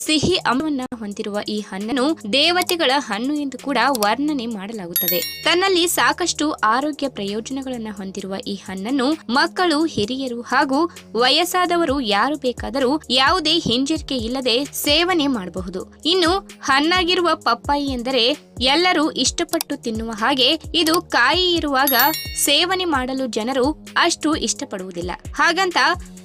ಸಿಹಿ ಅಮವನ್ನ ಹೊಂದಿರುವ ಈ ಹಣ್ಣನ್ನು ದೇವತೆಗಳ ಹಣ್ಣು ಎಂದು ಕೂಡ ವರ್ಣನೆ ಮಾಡಲಾಗುತ್ತದೆ. ತನ್ನಲ್ಲಿ ಸಾಕಷ್ಟು ಆರೋಗ್ಯ ಪ್ರಯೋಜನಗಳನ್ನು ಹೊಂದಿರುವ ಈ ಹಣ್ಣನ್ನು ಮಕ್ಕಳು, ಹಿರಿಯರು ಹಾಗೂ ವಯಸ್ಸಾದವರು ಯಾರು ಬೇಕಾದರೂ ಯಾವುದೇ ಹಿಂಜರಿಕೆ ಇಲ್ಲದೆ ಸೇವನೆ ಮಾಡಬಹುದು. ಇನ್ನು ಹಣ್ಣಾಗಿರುವ ಪಪ್ಪಾಯಿ ಎಂದರೆ ಎಲ್ಲರೂ ಇಷ್ಟಪಟ್ಟು ತಿನ್ನುವ ಹಾಗೆ ಇದು ಕಾಯಿ ಇರುವಾಗ ಸೇವನೆ ಮಾಡಲು ಜನರು ಅಷ್ಟು ಇಷ್ಟಪಡುವುದಿಲ್ಲ. ಹಾಗಂತ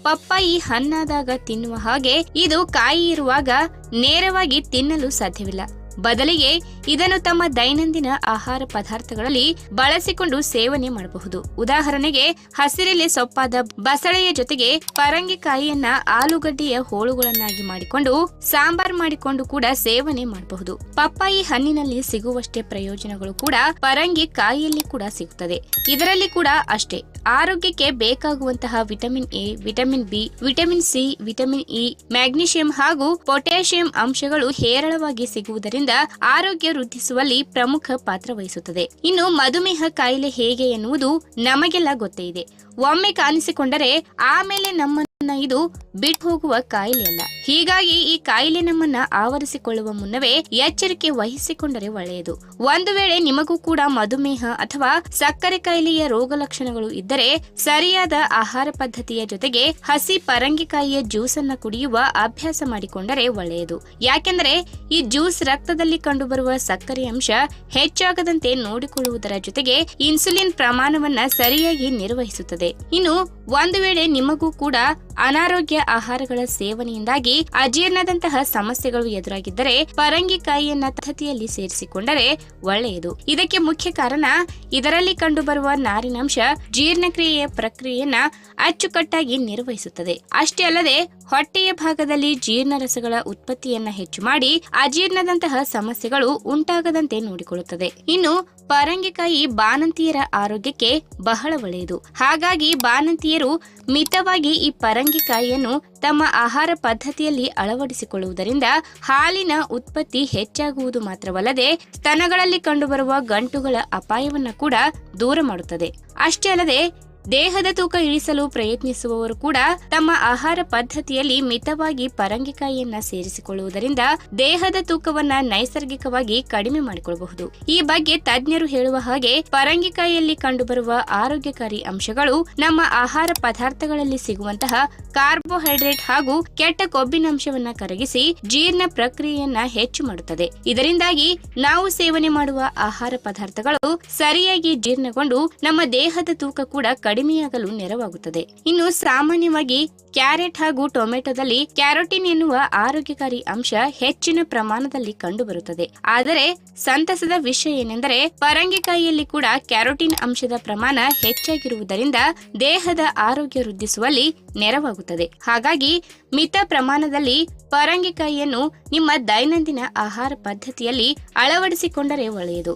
ಪಪ್ಪಾಯಿ ಹಣ್ಣಾದಾಗ ತಿನ್ನುವ ಹಾಗೆ ಇದು ಕಾಯಿ ಇರುವಾಗ ನೇರವಾಗಿ ತಿನ್ನಲು ಸಾಧ್ಯವಿಲ್ಲ. ಬದಲಿಗೆ ಇದನ್ನು ತಮ್ಮ ದೈನಂದಿನ ಆಹಾರ ಪದಾರ್ಥಗಳಲ್ಲಿ ಬಳಸಿಕೊಂಡು ಸೇವನೆ ಮಾಡಬಹುದು. ಉದಾಹರಣೆಗೆ, ಹಸಿರೆಲೆ ಸೊಪ್ಪಾದ ಬಸಳೆಯ ಜೊತೆಗೆ ಪರಂಗಿಕಾಯಿಯನ್ನ ಆಲೂಗಡ್ಡೆಯ ಹೋಳುಗಳನ್ನಾಗಿ ಮಾಡಿಕೊಂಡು, ಸಾಂಬಾರ್ ಮಾಡಿಕೊಂಡು ಕೂಡ ಸೇವನೆ ಮಾಡಬಹುದು. ಪಪ್ಪಾಯಿ ಹಣ್ಣಿನಲ್ಲಿ ಸಿಗುವಷ್ಟೇ ಪ್ರಯೋಜನಗಳು ಕೂಡ ಪರಂಗಿ ಕಾಯಿಯಲ್ಲಿ ಕೂಡ ಸಿಗುತ್ತದೆ ಇದರಲ್ಲಿ ಕೂಡ ಅಷ್ಟೇ. ಆರೋಗ್ಯಕ್ಕೆ ಬೇಕಾಗುವಂತಹ vitamin A, vitamin B, vitamin C, vitamin E, magnesium ಹಾಗೂ ಪೊಟ್ಯಾಷಿಯಂ ಅಂಶಗಳು ಹೇರಳವಾಗಿ ಸಿಗುವುದರಿಂದ ಆರೋಗ್ಯ ವೃದ್ಧಿಸುವಲ್ಲಿ ಪ್ರಮುಖ ಪಾತ್ರ ವಹಿಸುತ್ತದೆ. ಇನ್ನು ಮಧುಮೇಹ ಕಾಯಿಲೆ ಹೇಗೆ ಎನ್ನುವುದು ನಮಗೆಲ್ಲ ಗೊತ್ತೇ ಇದೆ. ಒಮ್ಮೆ ಕಾಣಿಸಿಕೊಂಡರೆ ಆಮೇಲೆ ನಮ್ಮನ್ನ ಇದು ಬಿಟ್ಟು ಹೋಗುವ ಕಾಯಿಲೆ ಅಲ್ಲ. ಹೀಗಾಗಿ ಈ ಕಾಯಿಲೆ ನಮ್ಮನ್ನ ಆವರಿಸಿಕೊಳ್ಳುವ ಮುನ್ನವೇ ಎಚ್ಚರಿಕೆ ವಹಿಸಿಕೊಂಡರೆ ಒಳ್ಳೆಯದು. ಒಂದು ವೇಳೆ ನಿಮಗೂ ಕೂಡ ಮಧುಮೇಹ ಅಥವಾ ಸಕ್ಕರೆ ಕಾಯಿಲೆಯ ರೋಗ ಲಕ್ಷಣಗಳು ಇದ್ದರೆ ಸರಿಯಾದ ಆಹಾರ ಪದ್ಧತಿಯ ಜೊತೆಗೆ ಹಸಿ ಪರಂಗಿಕಾಯಿಯ ಜ್ಯೂಸ್ ಅನ್ನ ಕುಡಿಯುವ ಅಭ್ಯಾಸ ಮಾಡಿಕೊಂಡರೆ ಒಳ್ಳೆಯದು. ಯಾಕೆಂದರೆ ಈ ಜ್ಯೂಸ್ ರಕ್ತದಲ್ಲಿ ಕಂಡುಬರುವ ಸಕ್ಕರೆ ಅಂಶ ಹೆಚ್ಚಾಗದಂತೆ ನೋಡಿಕೊಳ್ಳುವುದರ ಜೊತೆಗೆ ಇನ್ಸುಲಿನ್ ಪ್ರಮಾಣವನ್ನ ಸರಿಯಾಗಿ ನಿರ್ವಹಿಸುತ್ತದೆ. ಇನ್ನು ಒಂದು ವೇಳೆ ನಿಮಗೂ ಕೂಡ ಅನಾರೋಗ್ಯ ಆಹಾರಗಳ ಸೇವನೆಯಿಂದಾಗಿ ಅಜೀರ್ಣದಂತಹ ಸಮಸ್ಯೆಗಳು ಎದುರಾಗಿದ್ದರೆ ಪರಂಗಿಕಾಯಿಯನ್ನ ಪದ್ಧತಿಯಲ್ಲಿ ಸೇರಿಸಿಕೊಂಡರೆ ಒಳ್ಳೆಯದು. ಇದಕ್ಕೆ ಮುಖ್ಯ ಕಾರಣ ಇದರಲ್ಲಿ ಕಂಡುಬರುವ ನಾರಿನಾಂಶ ಜೀರ್ಣಕ್ರಿಯೆಯ ಪ್ರಕ್ರಿಯೆಯನ್ನ ಅಚ್ಚುಕಟ್ಟಾಗಿ ನಿರ್ವಹಿಸುತ್ತದೆ. ಅಷ್ಟೇ ಅಲ್ಲದೆ ಹೊಟ್ಟೆಯ ಭಾಗದಲ್ಲಿ ಜೀರ್ಣರಸಗಳ ಉತ್ಪತ್ತಿಯನ್ನ ಹೆಚ್ಚು ಮಾಡಿ ಅಜೀರ್ಣದಂತಹ ಸಮಸ್ಯೆಗಳು ಉಂಟಾಗದಂತೆ ನೋಡಿಕೊಳ್ಳುತ್ತದೆ. ಇನ್ನು ಪರಂಗಿಕಾಯಿ ಬಾಣಂತಿಯರ ಆರೋಗ್ಯಕ್ಕೆ ಬಹಳ ಒಳ್ಳೆಯದು. ಹಾಗಾಗಿ ಬಾಣಂತಿಯರು ಮಿತವಾಗಿ ಈ ಪರಂಗಿಕಾಯಿಯನ್ನು ತಮ್ಮ ಆಹಾರ ಪದ್ಧತಿಯಲ್ಲಿ ಅಳವಡಿಸಿಕೊಳ್ಳುವುದರಿಂದ ಹಾಲಿನ ಉತ್ಪತ್ತಿ ಹೆಚ್ಚಾಗುವುದು ಮಾತ್ರವಲ್ಲದೆ ಸ್ತನಗಳಲ್ಲಿ ಕಂಡುಬರುವ ಗಂಟುಗಳ ಅಪಾಯವನ್ನು ಕೂಡ ದೂರ ಮಾಡುತ್ತದೆ. ಅಷ್ಟೇ ಅಲ್ಲದೆ ದೇಹದ ತೂಕ ಇಳಿಸಲು ಪ್ರಯತ್ನಿಸುವವರು ಕೂಡ ತಮ್ಮ ಆಹಾರ ಪದ್ಧತಿಯಲ್ಲಿ ಮಿತವಾಗಿ ಪರಂಗಿಕಾಯಿಯನ್ನ ಸೇರಿಸಿಕೊಳ್ಳುವುದರಿಂದ ದೇಹದ ತೂಕವನ್ನ ನೈಸರ್ಗಿಕವಾಗಿ ಕಡಿಮೆ ಮಾಡಿಕೊಳ್ಳಬಹುದು. ಈ ಬಗ್ಗೆ ತಜ್ಞರು ಹೇಳುವ ಹಾಗೆ ಪರಂಗಿಕಾಯಿಯಲ್ಲಿ ಕಂಡುಬರುವ ಆರೋಗ್ಯಕಾರಿ ಅಂಶಗಳು ನಮ್ಮ ಆಹಾರ ಪದಾರ್ಥಗಳಲ್ಲಿ ಸಿಗುವಂತಹ ಕಾರ್ಬೋಹೈಡ್ರೇಟ್ ಹಾಗೂ ಕೆಟ್ಟ ಕೊಬ್ಬಿನಂಶವನ್ನ ಕರಗಿಸಿ ಜೀರ್ಣ ಪ್ರಕ್ರಿಯೆಯನ್ನ ಹೆಚ್ಚು ಮಾಡುತ್ತದೆ. ಇದರಿಂದಾಗಿ ನಾವು ಸೇವನೆ ಮಾಡುವ ಆಹಾರ ಪದಾರ್ಥಗಳು ಸರಿಯಾಗಿ ಜೀರ್ಣಗೊಂಡು ನಮ್ಮ ದೇಹದ ತೂಕ ಕೂಡ ಕಡಿಮೆಯಾಗಲು ನೆರವಾಗುತ್ತದೆ. ಇನ್ನು ಸಾಮಾನ್ಯವಾಗಿ ಕ್ಯಾರೆಟ್ ಹಾಗೂ ಟೊಮೆಟೊದಲ್ಲಿ ಕ್ಯಾರೋಟಿನ್ ಎನ್ನುವ ಆರೋಗ್ಯಕಾರಿ ಅಂಶ ಹೆಚ್ಚಿನ ಪ್ರಮಾಣದಲ್ಲಿ ಕಂಡುಬರುತ್ತದೆ. ಆದರೆ ಸಂತಸದ ವಿಷಯ ಏನೆಂದರೆ ಪರಂಗಿಕಾಯಿಯಲ್ಲಿ ಕೂಡ ಕ್ಯಾರೋಟಿನ್ ಅಂಶದ ಪ್ರಮಾಣ ಹೆಚ್ಚಾಗಿರುವುದರಿಂದ ದೇಹದ ಆರೋಗ್ಯ ವೃದ್ಧಿಸುವಲ್ಲಿ ನೆರವಾಗುತ್ತದೆ. ಹಾಗಾಗಿ ಮಿತ ಪ್ರಮಾಣದಲ್ಲಿ ಪರಂಗಿಕಾಯಿಯನ್ನು ನಿಮ್ಮ ದೈನಂದಿನ ಆಹಾರ ಪದ್ಧತಿಯಲ್ಲಿ ಅಳವಡಿಸಿಕೊಂಡರೆ ಒಳ್ಳೆಯದು.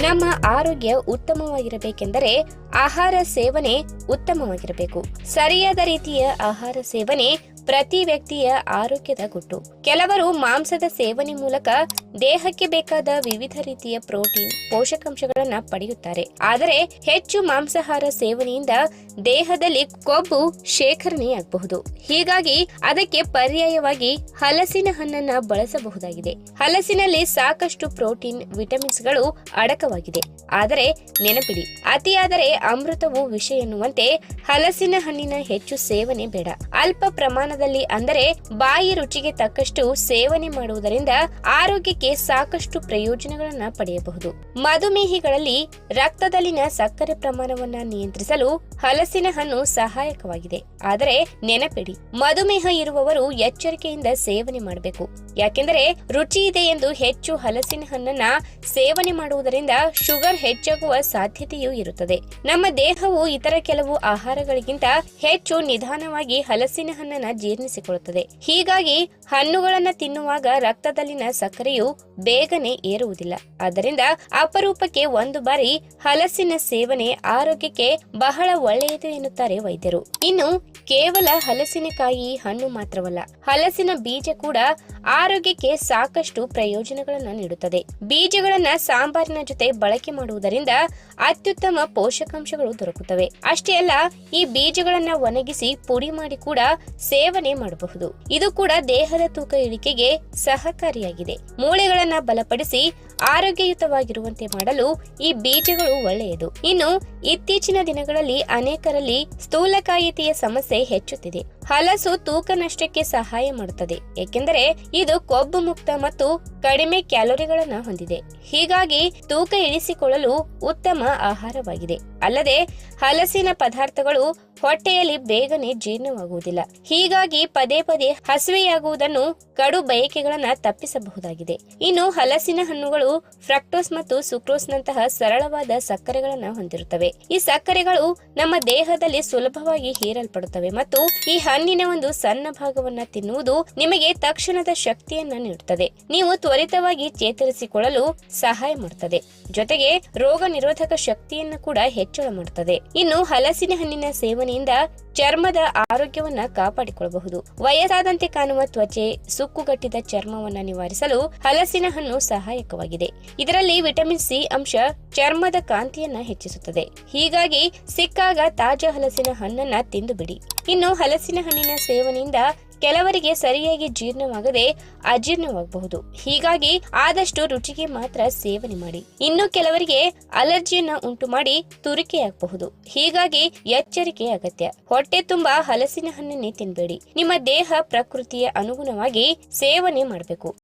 ನಮ್ಮ ಆರೋಗ್ಯ ಉತ್ತಮವಾಗಿರಬೇಕೆಂದರೆ ಆಹಾರ ಸೇವನೆ ಉತ್ತಮವಾಗಿರಬೇಕು. ಸರಿಯಾದ ರೀತಿಯ ಆಹಾರ ಸೇವನೆ ಪ್ರತಿ ವ್ಯಕ್ತಿಯ ಆರೋಗ್ಯದ ಗುಟ್ಟು. ಕೆಲವರು ಮಾಂಸದ ಸೇವನೆ ಮೂಲಕ ದೇಹಕ್ಕೆ ಬೇಕಾದ ವಿವಿಧ ರೀತಿಯ ಪ್ರೋಟೀನ್, ಪೋಷಕಾಂಶಗಳನ್ನ ಪಡೆಯುತ್ತಾರೆ. ಆದರೆ ಹೆಚ್ಚು ಮಾಂಸಾಹಾರ ಸೇವನೆಯಿಂದ ದೇಹದಲ್ಲಿ ಕೊಬ್ಬು ಶೇಖರಣೆಯಾಗಬಹುದು. ಹೀಗಾಗಿ ಅದಕ್ಕೆ ಪರ್ಯಾಯವಾಗಿ ಹಲಸಿನ ಹಣ್ಣನ್ನ ಬಳಸಬಹುದಾಗಿದೆ. ಹಲಸಿನಲ್ಲಿ ಸಾಕಷ್ಟು ಪ್ರೋಟೀನ್, ವಿಟಮಿನ್ಸ್ಗಳು ಅಡಕವಾಗಿದೆ. ಆದರೆ ನೆನಪಿಡಿ, ಅತಿಯಾದರೆ ಅಮೃತವು ವಿಷ ಎನ್ನುವಂತೆ ಹಲಸಿನ ಹಣ್ಣಿನ ಹೆಚ್ಚು ಸೇವನೆ ಬೇಡ. ಅಲ್ಪ ಪ್ರಮಾಣದಲ್ಲಿ ಅಂದರೆ ಬಾಯಿ ರುಚಿಗೆ ತಕ್ಕಷ್ಟು ಸೇವನೆ ಮಾಡುವುದರಿಂದ ಆರೋಗ್ಯಕ್ಕೆ ಸಾಕಷ್ಟು ಪ್ರಯೋಜನಗಳನ್ನ ಪಡೆಯಬಹುದು. ಮಧುಮೇಹಿಗಳಲ್ಲಿ ರಕ್ತದಲ್ಲಿನ ಸಕ್ಕರೆ ಪ್ರಮಾಣವನ್ನ ನಿಯಂತ್ರಿಸಲು ಹಲಸಿನ ಹಣ್ಣು ಸಹಾಯಕವಾಗಿದೆ. ಆದರೆ ನೆನಪಿಡಿ, ಮಧುಮೇಹ ಇರುವವರು ಎಚ್ಚರಿಕೆಯಿಂದ ಸೇವನೆ ಮಾಡಬೇಕು. ಯಾಕೆಂದರೆ ರುಚಿ ಇದೆ ಎಂದು ಹೆಚ್ಚು ಹಲಸಿನ ಹಣ್ಣನ್ನ ಸೇವನೆ ಮಾಡುವುದರಿಂದ ಶುಗರ್ ಹೆಚ್ಚಾಗುವ ಸಾಧ್ಯತೆಯೂ ಇರುತ್ತದೆ. ನಮ್ಮ ದೇಹವು ಇತರ ಕೆಲವು ಆಹಾರಗಳಿಗಿಂತ ಹೆಚ್ಚು ನಿಧಾನವಾಗಿ ಹಲಸಿನ ಹಣ್ಣನ್ನ ಜೀರ್ಣಿಸಿಕೊಳ್ಳುತ್ತದೆ. ಹೀಗಾಗಿ ಹಣ್ಣುಗಳನ್ನ ತಿನ್ನುವಾಗ ರಕ್ತದಲ್ಲಿನ ಸಕ್ಕರೆಯು ಬೇಗನೆ ಏರುವುದಿಲ್ಲ. ಆದ್ದರಿಂದ ಅಪರೂಪಕ್ಕೆ ಒಂದು ಬಾರಿ ಹಲಸಿನ ಸೇವನೆ ಆರೋಗ್ಯಕ್ಕೆ ಬಹಳ ಒಳ್ಳೆಯದು ಎನ್ನುತ್ತಾರೆ ವೈದ್ಯರು. ಇನ್ನು ಕೇವಲ ಹಲಸಿನಕಾಯಿ ಹಣ್ಣು ಮಾತ್ರವಲ್ಲ, ಹಲಸಿನ ಬೀಜ ಕೂಡ ಆರೋಗ್ಯಕ್ಕೆ ಸಾಕಷ್ಟು ಪ್ರಯೋಜನಗಳನ್ನ ನೀಡುತ್ತದೆ. ಬೀಜಗಳನ್ನ ಸಾಂಬಾರಿನ ಜೊತೆ ಬಳಕೆ ಮಾಡುವುದರಿಂದ ಅತ್ಯುತ್ತಮ ಪೋಷಕಾಂಶಗಳು ದೊರಕುತ್ತವೆ. ಅಷ್ಟೇ ಅಲ್ಲ, ಈ ಬೀಜಗಳನ್ನ ಒಣಗಿಸಿ ಪುಡಿ ಮಾಡಿ ಕೂಡ ಸೇವನೆ ಸೇವನೆ ಮಾಡಬಹುದು. ಇದು ಕೂಡ ದೇಹದ ತೂಕ ಇಳಿಕೆಗೆ ಸಹಕಾರಿಯಾಗಿದೆ. ಮೂಳೆಗಳನ್ನ ಬಲಪಡಿಸಿ ಆರೋಗ್ಯಯುತವಾಗಿರುವಂತೆ ಮಾಡಲು ಈ ಬೀಜಗಳು ಒಳ್ಳೆಯದು. ಇನ್ನು ಇತ್ತೀಚಿನ ದಿನಗಳಲ್ಲಿ ಅನೇಕರಲ್ಲಿ ಸ್ಥೂಲಕಾಯಿತೆಯ ಸಮಸ್ಯೆ ಹೆಚ್ಚುತ್ತಿದೆ. ಹಲಸು ತೂಕ ನಷ್ಟಕ್ಕೆ ಸಹಾಯ ಮಾಡುತ್ತದೆ. ಏಕೆಂದರೆ ಇದು ಕೊಬ್ಬು ಮುಕ್ತ ಮತ್ತು ಕಡಿಮೆ ಕ್ಯಾಲೋರಿಗಳನ್ನ ಹೊಂದಿದೆ. ಹೀಗಾಗಿ ತೂಕ ಇಳಿಸಿಕೊಳ್ಳಲು ಉತ್ತಮ ಆಹಾರವಾಗಿದೆ. ಅಲ್ಲದೆ ಹಲಸಿನ ಪದಾರ್ಥಗಳು ಹೊಟ್ಟೆಯಲ್ಲಿ ಬೇಗನೆ ಜೀರ್ಣವಾಗುವುದಿಲ್ಲ. ಹೀಗಾಗಿ ಪದೇ ಪದೇ ಹಸಿವೆಯಾಗುವುದನ್ನು ಕಡು ಬಯಕೆಗಳನ್ನ ತಪ್ಪಿಸಬಹುದಾಗಿದೆ. ಇನ್ನು ಹಲಸಿನ ಹಣ್ಣುಗಳು ಫ್ರಕ್ಟೋಸ್ ಮತ್ತು ಸುಕ್ರೋಸ್ ನಂತಹ ಸರಳವಾದ ಸಕ್ಕರೆಗಳನ್ನ ಹೊಂದಿರುತ್ತವೆ. ಈ ಸಕ್ಕರೆಗಳು ನಮ್ಮ ದೇಹದಲ್ಲಿ ಸುಲಭವಾಗಿ ಹೀರಲ್ಪಡುತ್ತವೆ ಮತ್ತು ಈ ಹಣ್ಣಿನ ಒಂದು ಸಣ್ಣ ಭಾಗವನ್ನ ತಿನ್ನುವುದು ನಿಮಗೆ ತಕ್ಷಣದ ಶಕ್ತಿಯನ್ನ ನೀಡುತ್ತದೆ. ನೀವು ತ್ವರಿತವಾಗಿ ಚೇತರಿಸಿಕೊಳ್ಳಲು ಸಹಾಯ ಮಾಡುತ್ತದೆ. ಜೊತೆಗೆ ರೋಗ ನಿರೋಧಕ ಶಕ್ತಿಯನ್ನು ಕೂಡ ಹೆಚ್ಚಳ ಮಾಡುತ್ತದೆ. ಇನ್ನು ಹಲಸಿನ ಹಣ್ಣಿನ ಸೇವನೆಯಿಂದ ಚರ್ಮದ ಆರೋಗ್ಯವನ್ನ ಕಾಪಾಡಿಕೊಳ್ಳಬಹುದು. ವಯಸ್ಸಾದಂತೆ ಕಾಣುವ ತ್ವಚೆ, ಸುಕ್ಕುಗಟ್ಟಿದ ಚರ್ಮವನ್ನು ನಿವಾರಿಸಲು ಹಲಸಿನ ಹಣ್ಣು ಸಹಾಯಕವಾಗಿದೆ. ಇದರಲ್ಲಿ ವಿಟಮಿನ್ ಸಿ ಅಂಶ ಚರ್ಮದ ಕಾಂತಿಯನ್ನ ಹೆಚ್ಚಿಸುತ್ತದೆ. ಹೀಗಾಗಿ ಸಿಕ್ಕಾಗ ತಾಜಾ ಹಲಸಿನ ಹಣ್ಣನ್ನ ತಿಂದು ಬಿಡಿ ಇನ್ನು ಹಲಸಿನ ಹಣ್ಣಿನ ಸೇವನೆಯಿಂದ ಕೆಲವರಿಗೆ ಸರಿಯಾಗಿ ಜೀರ್ಣವಾಗದೆ ಅಜೀರ್ಣವಾಗಬಹುದು. ಹೀಗಾಗಿ ಆದಷ್ಟು ರುಚಿಗೆ ಮಾತ್ರ ಸೇವನೆ ಮಾಡಿ. ಇನ್ನು ಕೆಲವರಿಗೆ ಅಲರ್ಜಿಯನ್ನ ಉಂಟು ಮಾಡಿ ತುರಿಕೆಯಾಗಬಹುದು. ಹೀಗಾಗಿ ಎಚ್ಚರಿಕೆ ಅಗತ್ಯ. ಹೊಟ್ಟೆ ತುಂಬಾ ಹಲಸಿನ ಹಣ್ಣನ್ನೇ ತಿನ್ಬೇಡಿ. ನಿಮ್ಮ ದೇಹ ಪ್ರಕೃತಿಯ ಅನುಗುಣವಾಗಿ ಸೇವನೆ ಮಾಡಬೇಕು.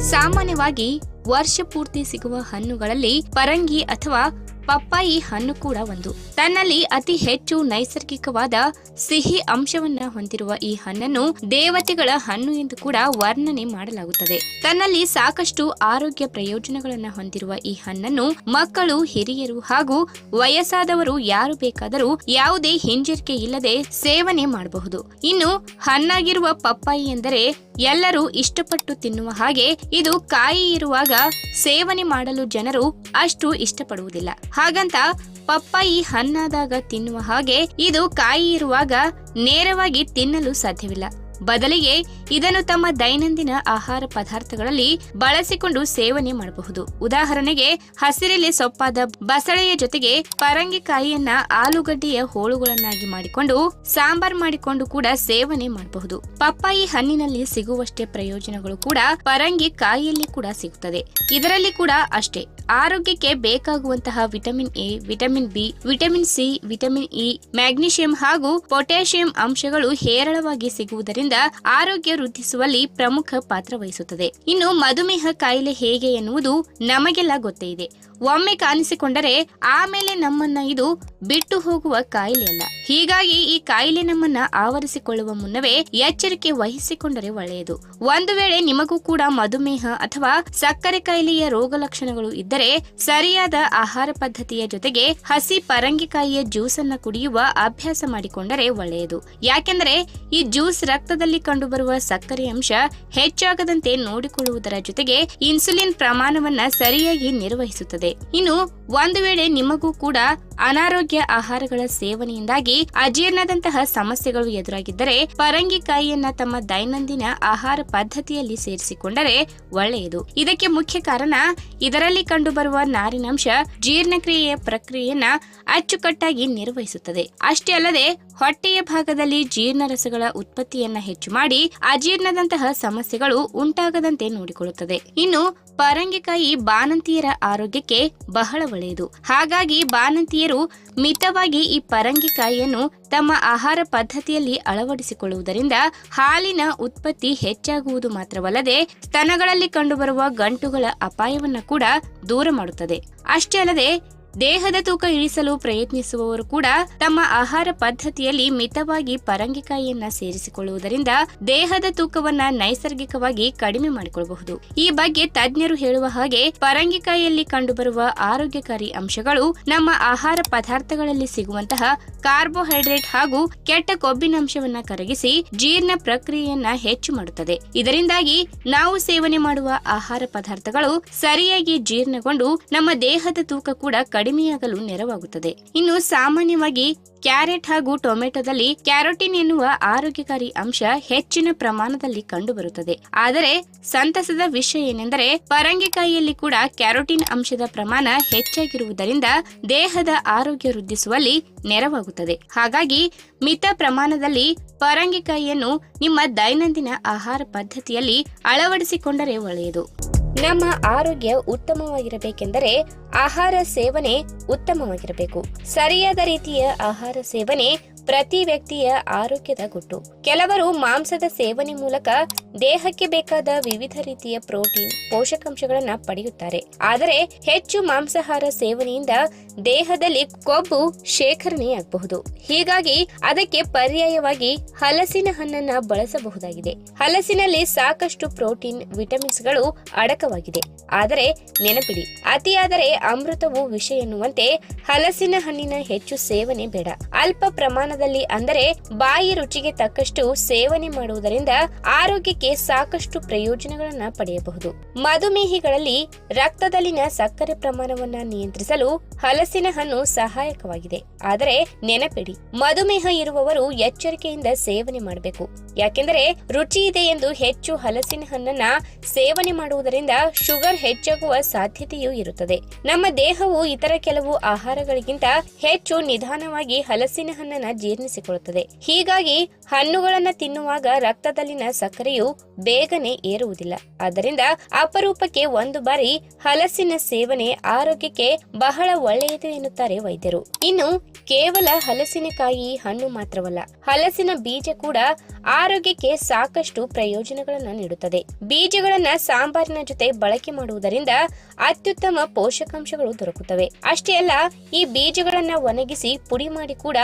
ಸಾಮಾನ್ಯವಾಗಿ ವರ್ಷ ಪೂರ್ತಿ ಸಿಗುವ ಹಣ್ಣುಗಳಲ್ಲಿ ಪರಂಗಿ ಅಥವಾ ಪಪ್ಪಾಯಿ ಹಣ್ಣು ಕೂಡ ಒಂದು. ತನ್ನಲ್ಲಿ ಅತಿ ಹೆಚ್ಚು ನೈಸರ್ಗಿಕವಾದ ಸಿಹಿ ಅಂಶವನ್ನ ಹೊಂದಿರುವ ಈ ಹಣ್ಣನ್ನು ದೇವತೆಗಳ ಹಣ್ಣು ಎಂದು ಕೂಡ ವರ್ಣನೆ ಮಾಡಲಾಗುತ್ತದೆ. ತನ್ನಲ್ಲಿ ಸಾಕಷ್ಟು ಆರೋಗ್ಯ ಪ್ರಯೋಜನಗಳನ್ನು ಹೊಂದಿರುವ ಈ ಹಣ್ಣನ್ನು ಮಕ್ಕಳು, ಹಿರಿಯರು ಹಾಗೂ ವಯಸ್ಸಾದವರು ಯಾರು ಬೇಕಾದರೂ ಯಾವುದೇ ಹಿಂಜರಿಕೆ ಇಲ್ಲದೆ ಸೇವನೆ ಮಾಡಬಹುದು. ಇನ್ನು ಹಣ್ಣಾಗಿರುವ ಪಪ್ಪಾಯಿ ಎಂದರೆ ಎಲ್ಲರೂ ಇಷ್ಟಪಟ್ಟು ತಿನ್ನುವ ಹಾಗೆ ಇದು ಕಾಯಿ ಇರುವಾಗ ಸೇವನೆ ಮಾಡಲು ಜನರು ಅಷ್ಟು ಇಷ್ಟಪಡುವುದಿಲ್ಲ. ಹಾಗಂತ ಪಪ್ಪಾಯಿ ಹಣ್ಣಾದಾಗ ತಿನ್ನುವ ಹಾಗೆ ಇದು ಕಾಯಿ ಇರುವಾಗ ನೇರವಾಗಿ ತಿನ್ನಲು ಸಾಧ್ಯವಿಲ್ಲ. ಬದಲಿಗೆ ಇದನ್ನು ತಮ್ಮ ದೈನಂದಿನ ಆಹಾರ ಪದಾರ್ಥಗಳಲ್ಲಿ ಬಳಸಿಕೊಂಡು ಸೇವನೆ ಮಾಡಬಹುದು. ಉದಾಹರಣೆಗೆ, ಹಸಿರೆಲೆ ಸೊಪ್ಪಾದ ಬಸಳೆಯ ಜೊತೆಗೆ ಪರಂಗಿಕಾಯಿಯನ್ನ ಆಲೂಗಡ್ಡೆಯ ಹೋಳುಗಳನ್ನಾಗಿ ಮಾಡಿಕೊಂಡು, ಸಾಂಬಾರ್ ಮಾಡಿಕೊಂಡು ಕೂಡ ಸೇವನೆ ಮಾಡಬಹುದು. ಪಪ್ಪಾಯಿ ಹಣ್ಣಿನಲ್ಲಿ ಸಿಗುವಷ್ಟೇ ಪ್ರಯೋಜನಗಳು ಕೂಡ ಪರಂಗಿ ಕಾಯಿಯಲ್ಲಿ ಕೂಡ ಸಿಗುತ್ತದೆ ಇದರಲ್ಲಿ ಕೂಡ ಅಷ್ಟೇ. ಆರೋಗ್ಯಕ್ಕೆ ಬೇಕಾಗುವಂತಹ vitamin A, vitamin B, vitamin C, vitamin E, magnesium ಹಾಗೂ ಪೊಟ್ಯಾಷಿಯಂ ಅಂಶಗಳು ಹೇರಳವಾಗಿ ಸಿಗುವುದರಿಂದ ಆರೋಗ್ಯ ವೃದ್ಧಿಸುವಲ್ಲಿ ಪ್ರಮುಖ ಪಾತ್ರ ವಹಿಸುತ್ತದೆ. ಇನ್ನು ಮಧುಮೇಹ ಕಾಯಿಲೆ ಹೇಗೆ ಎನ್ನುವುದು ನಮಗೆಲ್ಲ ಗೊತ್ತೇ ಇದೆ. ಒಮ್ಮೆ ಕಾಣಿಸಿಕೊಂಡರೆ ಆಮೇಲೆ ನಮ್ಮನ್ನ ಇದು ಬಿಟ್ಟು ಹೋಗುವ ಕಾಯಿಲೆ ಅಲ್ಲ. ಹೀಗಾಗಿ ಈ ಕಾಯಿಲೆ ನಮ್ಮನ್ನ ಆವರಿಸಿಕೊಳ್ಳುವ ಮುನ್ನವೇ ಎಚ್ಚರಿಕೆ ವಹಿಸಿಕೊಂಡರೆ ಒಳ್ಳೆಯದು. ಒಂದು ವೇಳೆ ನಿಮಗೂ ಕೂಡ ಮಧುಮೇಹ ಅಥವಾ ಸಕ್ಕರೆ ಕಾಯಿಲೆಯ ರೋಗ ಲಕ್ಷಣಗಳು ಇದ್ದರೆ ಸರಿಯಾದ ಆಹಾರ ಪದ್ಧತಿಯ ಜೊತೆಗೆ ಹಸಿ ಪರಂಗಿಕಾಯಿಯ ಜ್ಯೂಸ್ ಅನ್ನ ಕುಡಿಯುವ ಅಭ್ಯಾಸ ಮಾಡಿಕೊಂಡರೆ ಒಳ್ಳೆಯದು. ಯಾಕೆಂದರೆ ಈ ಜ್ಯೂಸ್ ರಕ್ತದಲ್ಲಿ ಕಂಡುಬರುವ ಸಕ್ಕರೆ ಅಂಶ ಹೆಚ್ಚಾಗದಂತೆ ನೋಡಿಕೊಳ್ಳುವುದರ ಜೊತೆಗೆ ಇನ್ಸುಲಿನ್ ಪ್ರಮಾಣವನ್ನ ಸರಿಯಾಗಿ ನಿರ್ವಹಿಸುತ್ತದೆ. ಇನ್ನು ಒಂದು ವೇಳೆ ನಿಮಗೂ ಕೂಡ ಅನಾರೋಗ್ಯ ಆಹಾರಗಳ ಸೇವನೆಯಿಂದಾಗಿ ಅಜೀರ್ಣದಂತಹ ಸಮಸ್ಯೆಗಳು ಎದುರಾಗಿದ್ದರೆ ಪರಂಗಿಕಾಯಿಯನ್ನ ತಮ್ಮ ದೈನಂದಿನ ಆಹಾರ ಪದ್ಧತಿಯಲ್ಲಿ ಸೇರಿಸಿಕೊಂಡರೆ ಒಳ್ಳೆಯದು. ಇದಕ್ಕೆ ಮುಖ್ಯ ಕಾರಣ ಇದರಲ್ಲಿ ಕಂಡುಬರುವ ನಾರಿನಂಶ ಜೀರ್ಣಕ್ರಿಯೆಯ ಪ್ರಕ್ರಿಯೆಯನ್ನ ಅಚ್ಚುಕಟ್ಟಾಗಿ ನಿರ್ವಹಿಸುತ್ತದೆ. ಅಷ್ಟೇ ಅಲ್ಲದೆ, ಹೊಟ್ಟೆಯ ಭಾಗದಲ್ಲಿ ಜೀರ್ಣರಸಗಳ ಉತ್ಪತ್ತಿಯನ್ನ ಹೆಚ್ಚು ಮಾಡಿ ಅಜೀರ್ಣದಂತಹ ಸಮಸ್ಯೆಗಳು ಉಂಟಾಗದಂತೆ ನೋಡಿಕೊಳ್ಳುತ್ತದೆ. ಇನ್ನು, ಪರಂಗಿಕಾಯಿ ಬಾಣಂತಿಯರ ಆರೋಗ್ಯಕ್ಕೆ ಬಹಳ ಒಳ್ಳೆಯದು. ಹಾಗಾಗಿ ಬಾಣಂತಿಯರು ಮಿತವಾಗಿ ಈ ಪರಂಗಿಕಾಯಿಯನ್ನು ತಮ್ಮ ಆಹಾರ ಪದ್ಧತಿಯಲ್ಲಿ ಅಳವಡಿಸಿಕೊಳ್ಳುವುದರಿಂದ ಹಾಲಿನ ಉತ್ಪತ್ತಿ ಹೆಚ್ಚಾಗುವುದು ಮಾತ್ರವಲ್ಲದೆ ಸ್ತನಗಳಲ್ಲಿ ಕಂಡುಬರುವ ಗಂಟುಗಳ ಅಪಾಯವನ್ನ ಕೂಡ ದೂರ ಮಾಡುತ್ತದೆ. ಅಷ್ಟೇ ಅಲ್ಲದೆ ದೇಹದ ತೂಕ ಇಳಿಸಲು ಪ್ರಯತ್ನಿಸುವವರು ಕೂಡ ತಮ್ಮ ಆಹಾರ ಪದ್ಧತಿಯಲ್ಲಿ ಮಿತವಾಗಿ ಪರಂಗಿಕಾಯಿಯನ್ನ ಸೇರಿಸಿಕೊಳ್ಳುವುದರಿಂದ ದೇಹದ ತೂಕವನ್ನ ನೈಸರ್ಗಿಕವಾಗಿ ಕಡಿಮೆ ಮಾಡಿಕೊಳ್ಳಬಹುದು ಈ ಬಗ್ಗೆ ತಜ್ಞರು ಹೇಳುವ ಹಾಗೆ ಪರಂಗಿಕಾಯಿಯಲ್ಲಿ ಕಂಡುಬರುವ ಆರೋಗ್ಯಕಾರಿ ಅಂಶಗಳು ನಮ್ಮ ಆಹಾರ ಪದಾರ್ಥಗಳಲ್ಲಿ ಸಿಗುವಂತಹ ಕಾರ್ಬೋಹೈಡ್ರೇಟ್ ಹಾಗೂ ಕೆಟ್ಟ ಕೊಬ್ಬಿನಂಶವನ್ನ ಕರಗಿಸಿ ಜೀರ್ಣ ಪ್ರಕ್ರಿಯೆಯನ್ನ ಹೆಚ್ಚು ಮಾಡುತ್ತದೆ. ಇದರಿಂದಾಗಿ ನಾವು ಸೇವನೆ ಮಾಡುವ ಆಹಾರ ಪದಾರ್ಥಗಳು ಸರಿಯಾಗಿ ಜೀರ್ಣಗೊಂಡು ನಮ್ಮ ದೇಹದ ತೂಕ ಕೂಡ ಕಡಿಮೆಯಾಗಲು ನೆರವಾಗುತ್ತದೆ. ಇನ್ನು ಸಾಮಾನ್ಯವಾಗಿ ಕ್ಯಾರೆಟ್ ಹಾಗೂ ಟೊಮೆಟೊದಲ್ಲಿ ಕ್ಯಾರೋಟಿನ್ ಎನ್ನುವ ಆರೋಗ್ಯಕಾರಿ ಅಂಶ ಹೆಚ್ಚಿನ ಪ್ರಮಾಣದಲ್ಲಿ ಕಂಡುಬರುತ್ತದೆ. ಆದರೆ ಸಂತಸದ ವಿಷಯ ಏನೆಂದರೆ ಪರಂಗಿಕಾಯಿಯಲ್ಲಿ ಕೂಡ ಕ್ಯಾರೋಟಿನ್ ಅಂಶದ ಪ್ರಮಾಣ ಹೆಚ್ಚಾಗಿರುವುದರಿಂದ ದೇಹದ ಆರೋಗ್ಯ ವೃದ್ಧಿಸುವಲ್ಲಿ ನೆರವಾಗುತ್ತದೆ. ಹಾಗಾಗಿ ಮಿತ ಪ್ರಮಾಣದಲ್ಲಿ ಪರಂಗಿಕಾಯಿಯನ್ನು ನಿಮ್ಮ ದೈನಂದಿನ ಆಹಾರ ಪದ್ಧತಿಯಲ್ಲಿ ಅಳವಡಿಸಿಕೊಂಡರೆ ಒಳ್ಳೆಯದು. ನಮ್ಮ ಆರೋಗ್ಯ ಉತ್ತಮವಾಗಿರಬೇಕೆಂದರೆ ಆಹಾರ ಸೇವನೆ ಉತ್ತಮವಾಗಿರಬೇಕು. ಸರಿಯಾದ ರೀತಿಯ ಆಹಾರ ಸೇವನೆ ಪ್ರತಿ ವ್ಯಕ್ತಿಯ ಆರೋಗ್ಯದ ಗುಟ್ಟು. ಕೆಲವರು ಮಾಂಸದ ಸೇವನೆ ಮೂಲಕ ದೇಹಕ್ಕೆ ಬೇಕಾದ ವಿವಿಧ ರೀತಿಯ ಪ್ರೋಟೀನ್, ಪೋಷಕಾಂಶಗಳನ್ನ ಪಡೆಯುತ್ತಾರೆ. ಆದರೆ ಹೆಚ್ಚು ಮಾಂಸಾಹಾರ ಸೇವನೆಯಿಂದ ದೇಹದಲ್ಲಿ ಕೊಬ್ಬು ಶೇಖರಣೆಯಾಗಬಹುದು. ಹೀಗಾಗಿ ಅದಕ್ಕೆ ಪರ್ಯಾಯವಾಗಿ ಹಲಸಿನ ಹಣ್ಣನ್ನ ಬಳಸಬಹುದಾಗಿದೆ. ಹಲಸಿನಲ್ಲಿ ಸಾಕಷ್ಟು ಪ್ರೋಟೀನ್, ವಿಟಮಿನ್ಸ್ಗಳು ಅಡಕವಾಗಿದೆ. ಆದರೆ ನೆನಪಿಡಿ, ಅತಿಯಾದರೆ ಅಮೃತವು ವಿಷ ಎನ್ನುವಂತೆ ಹಲಸಿನ ಹಣ್ಣಿನ ಹೆಚ್ಚು ಸೇವನೆ ಬೇಡ. ಅಲ್ಪ ಪ್ರಮಾಣದಲ್ಲಿ ಅಂದರೆ ಬಾಯಿ ರುಚಿಗೆ ತಕ್ಕಷ್ಟು ಸೇವನೆ ಮಾಡುವುದರಿಂದ ಆರೋಗ್ಯಕ್ಕೆ ಸಾಕಷ್ಟು ಪ್ರಯೋಜನಗಳನ್ನ ಪಡೆಯಬಹುದು. ಮಧುಮೇಹಿಗಳಲ್ಲಿ ರಕ್ತದಲ್ಲಿನ ಸಕ್ಕರೆ ಪ್ರಮಾಣವನ್ನ ನಿಯಂತ್ರಿಸಲು ಹಲಸಿನ ಹಣ್ಣು ಸಹಾಯಕವಾಗಿದೆ. ಆದರೆ ನೆನಪಿಡಿ, ಮಧುಮೇಹ ಇರುವವರು ಎಚ್ಚರಿಕೆಯಿಂದ ಸೇವನೆ ಮಾಡಬೇಕು. ಯಾಕೆಂದರೆ ರುಚಿ ಇದೆ ಎಂದು ಹೆಚ್ಚು ಹಲಸಿನ ಹಣ್ಣನ್ನ ಸೇವನೆ ಮಾಡುವುದರಿಂದ ಶುಗರ್ ಹೆಚ್ಚಾಗುವ ಸಾಧ್ಯತೆಯೂ ಇರುತ್ತದೆ. ನಮ್ಮ ದೇಹವು ಇತರ ಕೆಲವು ಆಹಾರಗಳಿಗಿಂತ ಹೆಚ್ಚು ನಿಧಾನವಾಗಿ ಹಲಸಿನ ಹಣ್ಣನ್ನ ಜೀರ್ಣಿಸಿಕೊಳ್ಳುತ್ತದೆ. ಹೀಗಾಗಿ ಹಣ್ಣುಗಳನ್ನ ತಿನ್ನುವಾಗ ರಕ್ತದಲ್ಲಿನ ಸಕ್ಕರೆಯು ಬೇಗನೆ ಏರುವುದಿಲ್ಲ. ಆದ್ದರಿಂದ ಅಪರೂಪಕ್ಕೆ ಒಂದು ಬಾರಿ ಹಲಸಿನ ಸೇವನೆ ಆರೋಗ್ಯಕ್ಕೆ ಬಹಳ ಒಳ್ಳೆಯದು ಎನ್ನುತ್ತಾರೆ ವೈದ್ಯರು. ಇನ್ನು ಕೇವಲ ಹಲಸಿನಕಾಯಿ ಹಣ್ಣು ಮಾತ್ರವಲ್ಲ, ಹಲಸಿನ ಬೀಜ ಕೂಡ ಆರೋಗ್ಯಕ್ಕೆ ಸಾಕಷ್ಟು ಪ್ರಯೋಜನಗಳನ್ನು ನೀಡುತ್ತದೆ. ಬೀಜಗಳನ್ನ ಸಾಂಬಾರಿನ ಜೊತೆ ಬಳಕೆ ಮಾಡುವುದರಿಂದ ಅತ್ಯುತ್ತಮ ಪೋಷಕಾಂಶಗಳು ದೊರಕುತ್ತವೆ. ಅಷ್ಟೇ ಅಲ್ಲ, ಈ ಬೀಜಗಳನ್ನ ಒಣಗಿಸಿ ಪುಡಿ ಮಾಡಿ ಕೂಡ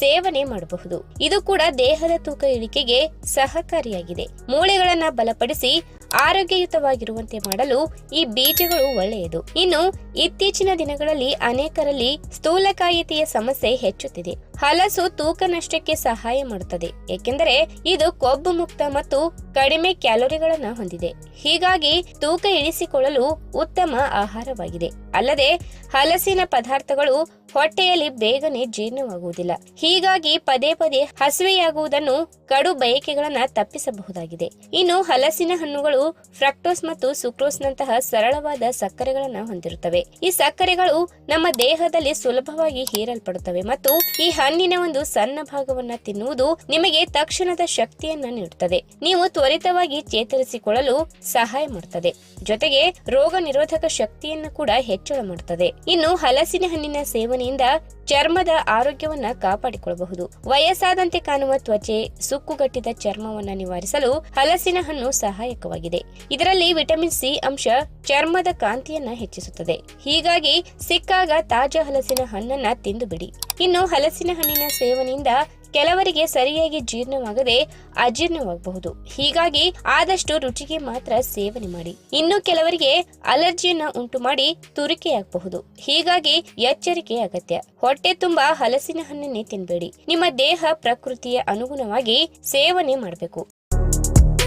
ಸೇವನೆ ಮಾಡಬಹುದು. ಇದು ಕೂಡ ದೇಹದ ತೂಕ ಇಳಿಕೆಗೆ ಸಹಕಾರಿಯಾಗಿದೆ. ಮೂಳೆಗಳನ್ನ ಬಲಪಡಿಸಿ ಆರೋಗ್ಯಯುತವಾಗಿರುವಂತೆ ಮಾಡಲು ಈ ಬೀಜಗಳು ಒಳ್ಳೆಯದು. ಇನ್ನು ಇತ್ತೀಚಿನ ದಿನಗಳಲ್ಲಿ ಅನೇಕರಲ್ಲಿ ಸ್ಥೂಲಕಾಯಿತೆಯ ಸಮಸ್ಯೆ ಹೆಚ್ಚುತ್ತಿದೆ. ಹಲಸು ತೂಕ ನಷ್ಟಕ್ಕೆ ಸಹಾಯ ಮಾಡುತ್ತದೆ. ಏಕೆಂದರೆ ಇದು ಕೊಬ್ಬು ಮುಕ್ತ ಮತ್ತು ಕಡಿಮೆ ಕ್ಯಾಲೋರಿಗಳನ್ನ ಹೊಂದಿದೆ. ಹೀಗಾಗಿ ತೂಕ ಇಳಿಸಿಕೊಳ್ಳಲು ಉತ್ತಮ ಆಹಾರವಾಗಿದೆ. ಅಲ್ಲದೆ ಹಲಸಿನ ಪದಾರ್ಥಗಳು ಹೊಟ್ಟೆಯಲ್ಲಿ ಬೇಗನೆ ಜೀರ್ಣವಾಗುವುದಿಲ್ಲ. ಹೀಗಾಗಿ ಪದೇ ಪದೇ ಹಸಿವೆಯಾಗುವುದನ್ನು ಕಡು ಬಯಕೆಗಳನ್ನ ತಪ್ಪಿಸಬಹುದಾಗಿದೆ. ಇನ್ನು ಹಲಸಿನ ಹಣ್ಣುಗಳು ಫ್ರಕ್ಟೋಸ್ ಮತ್ತು ಸುಕ್ರೋಸ್ ನಂತಹ ಸರಳವಾದ ಸಕ್ಕರೆಗಳನ್ನ ಹೊಂದಿರುತ್ತವೆ. ಈ ಸಕ್ಕರೆಗಳು ನಮ್ಮ ದೇಹದಲ್ಲಿ ಸುಲಭವಾಗಿ ಹೀರಲ್ಪಡುತ್ತವೆ ಮತ್ತು ಈ ಹಣ್ಣಿನ ಒಂದು ಸಣ್ಣ ಭಾಗವನ್ನ ತಿನ್ನುವುದು ನಿಮಗೆ ತಕ್ಷಣದ ಶಕ್ತಿಯನ್ನ ನೀಡುತ್ತದೆ. ನೀವು ತ್ವರಿತವಾಗಿ ಚೇತರಿಸಿಕೊಳ್ಳಲು ಸಹಾಯ ಮಾಡುತ್ತದೆ. ಜೊತೆಗೆ ರೋಗ ನಿರೋಧಕ ಶಕ್ತಿಯನ್ನು ಕೂಡ ಹೆಚ್ಚಳ ಮಾಡುತ್ತದೆ. ಇನ್ನು ಹಲಸಿನ ಹಣ್ಣಿನ ಸೇವನೆಯಿಂದ ಚರ್ಮದ ಆರೋಗ್ಯವನ್ನ ಕಾಪಾಡಿಕೊಳ್ಳಬಹುದು. ವಯಸ್ಸಾದಂತೆ ಕಾಣುವ ತ್ವಚೆ, ಸುಕ್ಕುಗಟ್ಟಿದ ಚರ್ಮವನ್ನು ನಿವಾರಿಸಲು ಹಲಸಿನ ಹಣ್ಣು ಸಹಾಯಕವಾಗಿದೆ. ಇದರಲ್ಲಿ ವಿಟಮಿನ್ ಸಿ ಅಂಶ ಚರ್ಮದ ಕಾಂತಿಯನ್ನ ಹೆಚ್ಚಿಸುತ್ತದೆ. ಹೀಗಾಗಿ ಸಿಕ್ಕಾಗ ತಾಜಾ ಹಲಸಿನ ಹಣ್ಣನ್ನ ತಿಂದು ಬಿಡಿ ಇನ್ನು ಹಲಸಿನ ಹಣ್ಣಿನ ಸೇವನೆಯಿಂದ ಕೆಲವರಿಗೆ ಸರಿಯಾಗಿ ಜೀರ್ಣವಾಗದೆ ಅಜೀರ್ಣವಾಗಬಹುದು. ಹೀಗಾಗಿ ಆದಷ್ಟು ರುಚಿಗೆ ಮಾತ್ರ ಸೇವನೆ ಮಾಡಿ. ಇನ್ನು ಕೆಲವರಿಗೆ ಅಲರ್ಜಿಯನ್ನ ಉಂಟು ಮಾಡಿ ತುರಿಕೆಯಾಗಬಹುದು. ಹೀಗಾಗಿ ಎಚ್ಚರಿಕೆ ಅಗತ್ಯ. ಹೊಟ್ಟೆ ತುಂಬಾ ಹಲಸಿನ ಹಣ್ಣನ್ನೇ ತಿನ್ಬೇಡಿ. ನಿಮ್ಮ ದೇಹ ಪ್ರಕೃತಿಯ ಅನುಗುಣವಾಗಿ ಸೇವನೆ ಮಾಡಬೇಕು.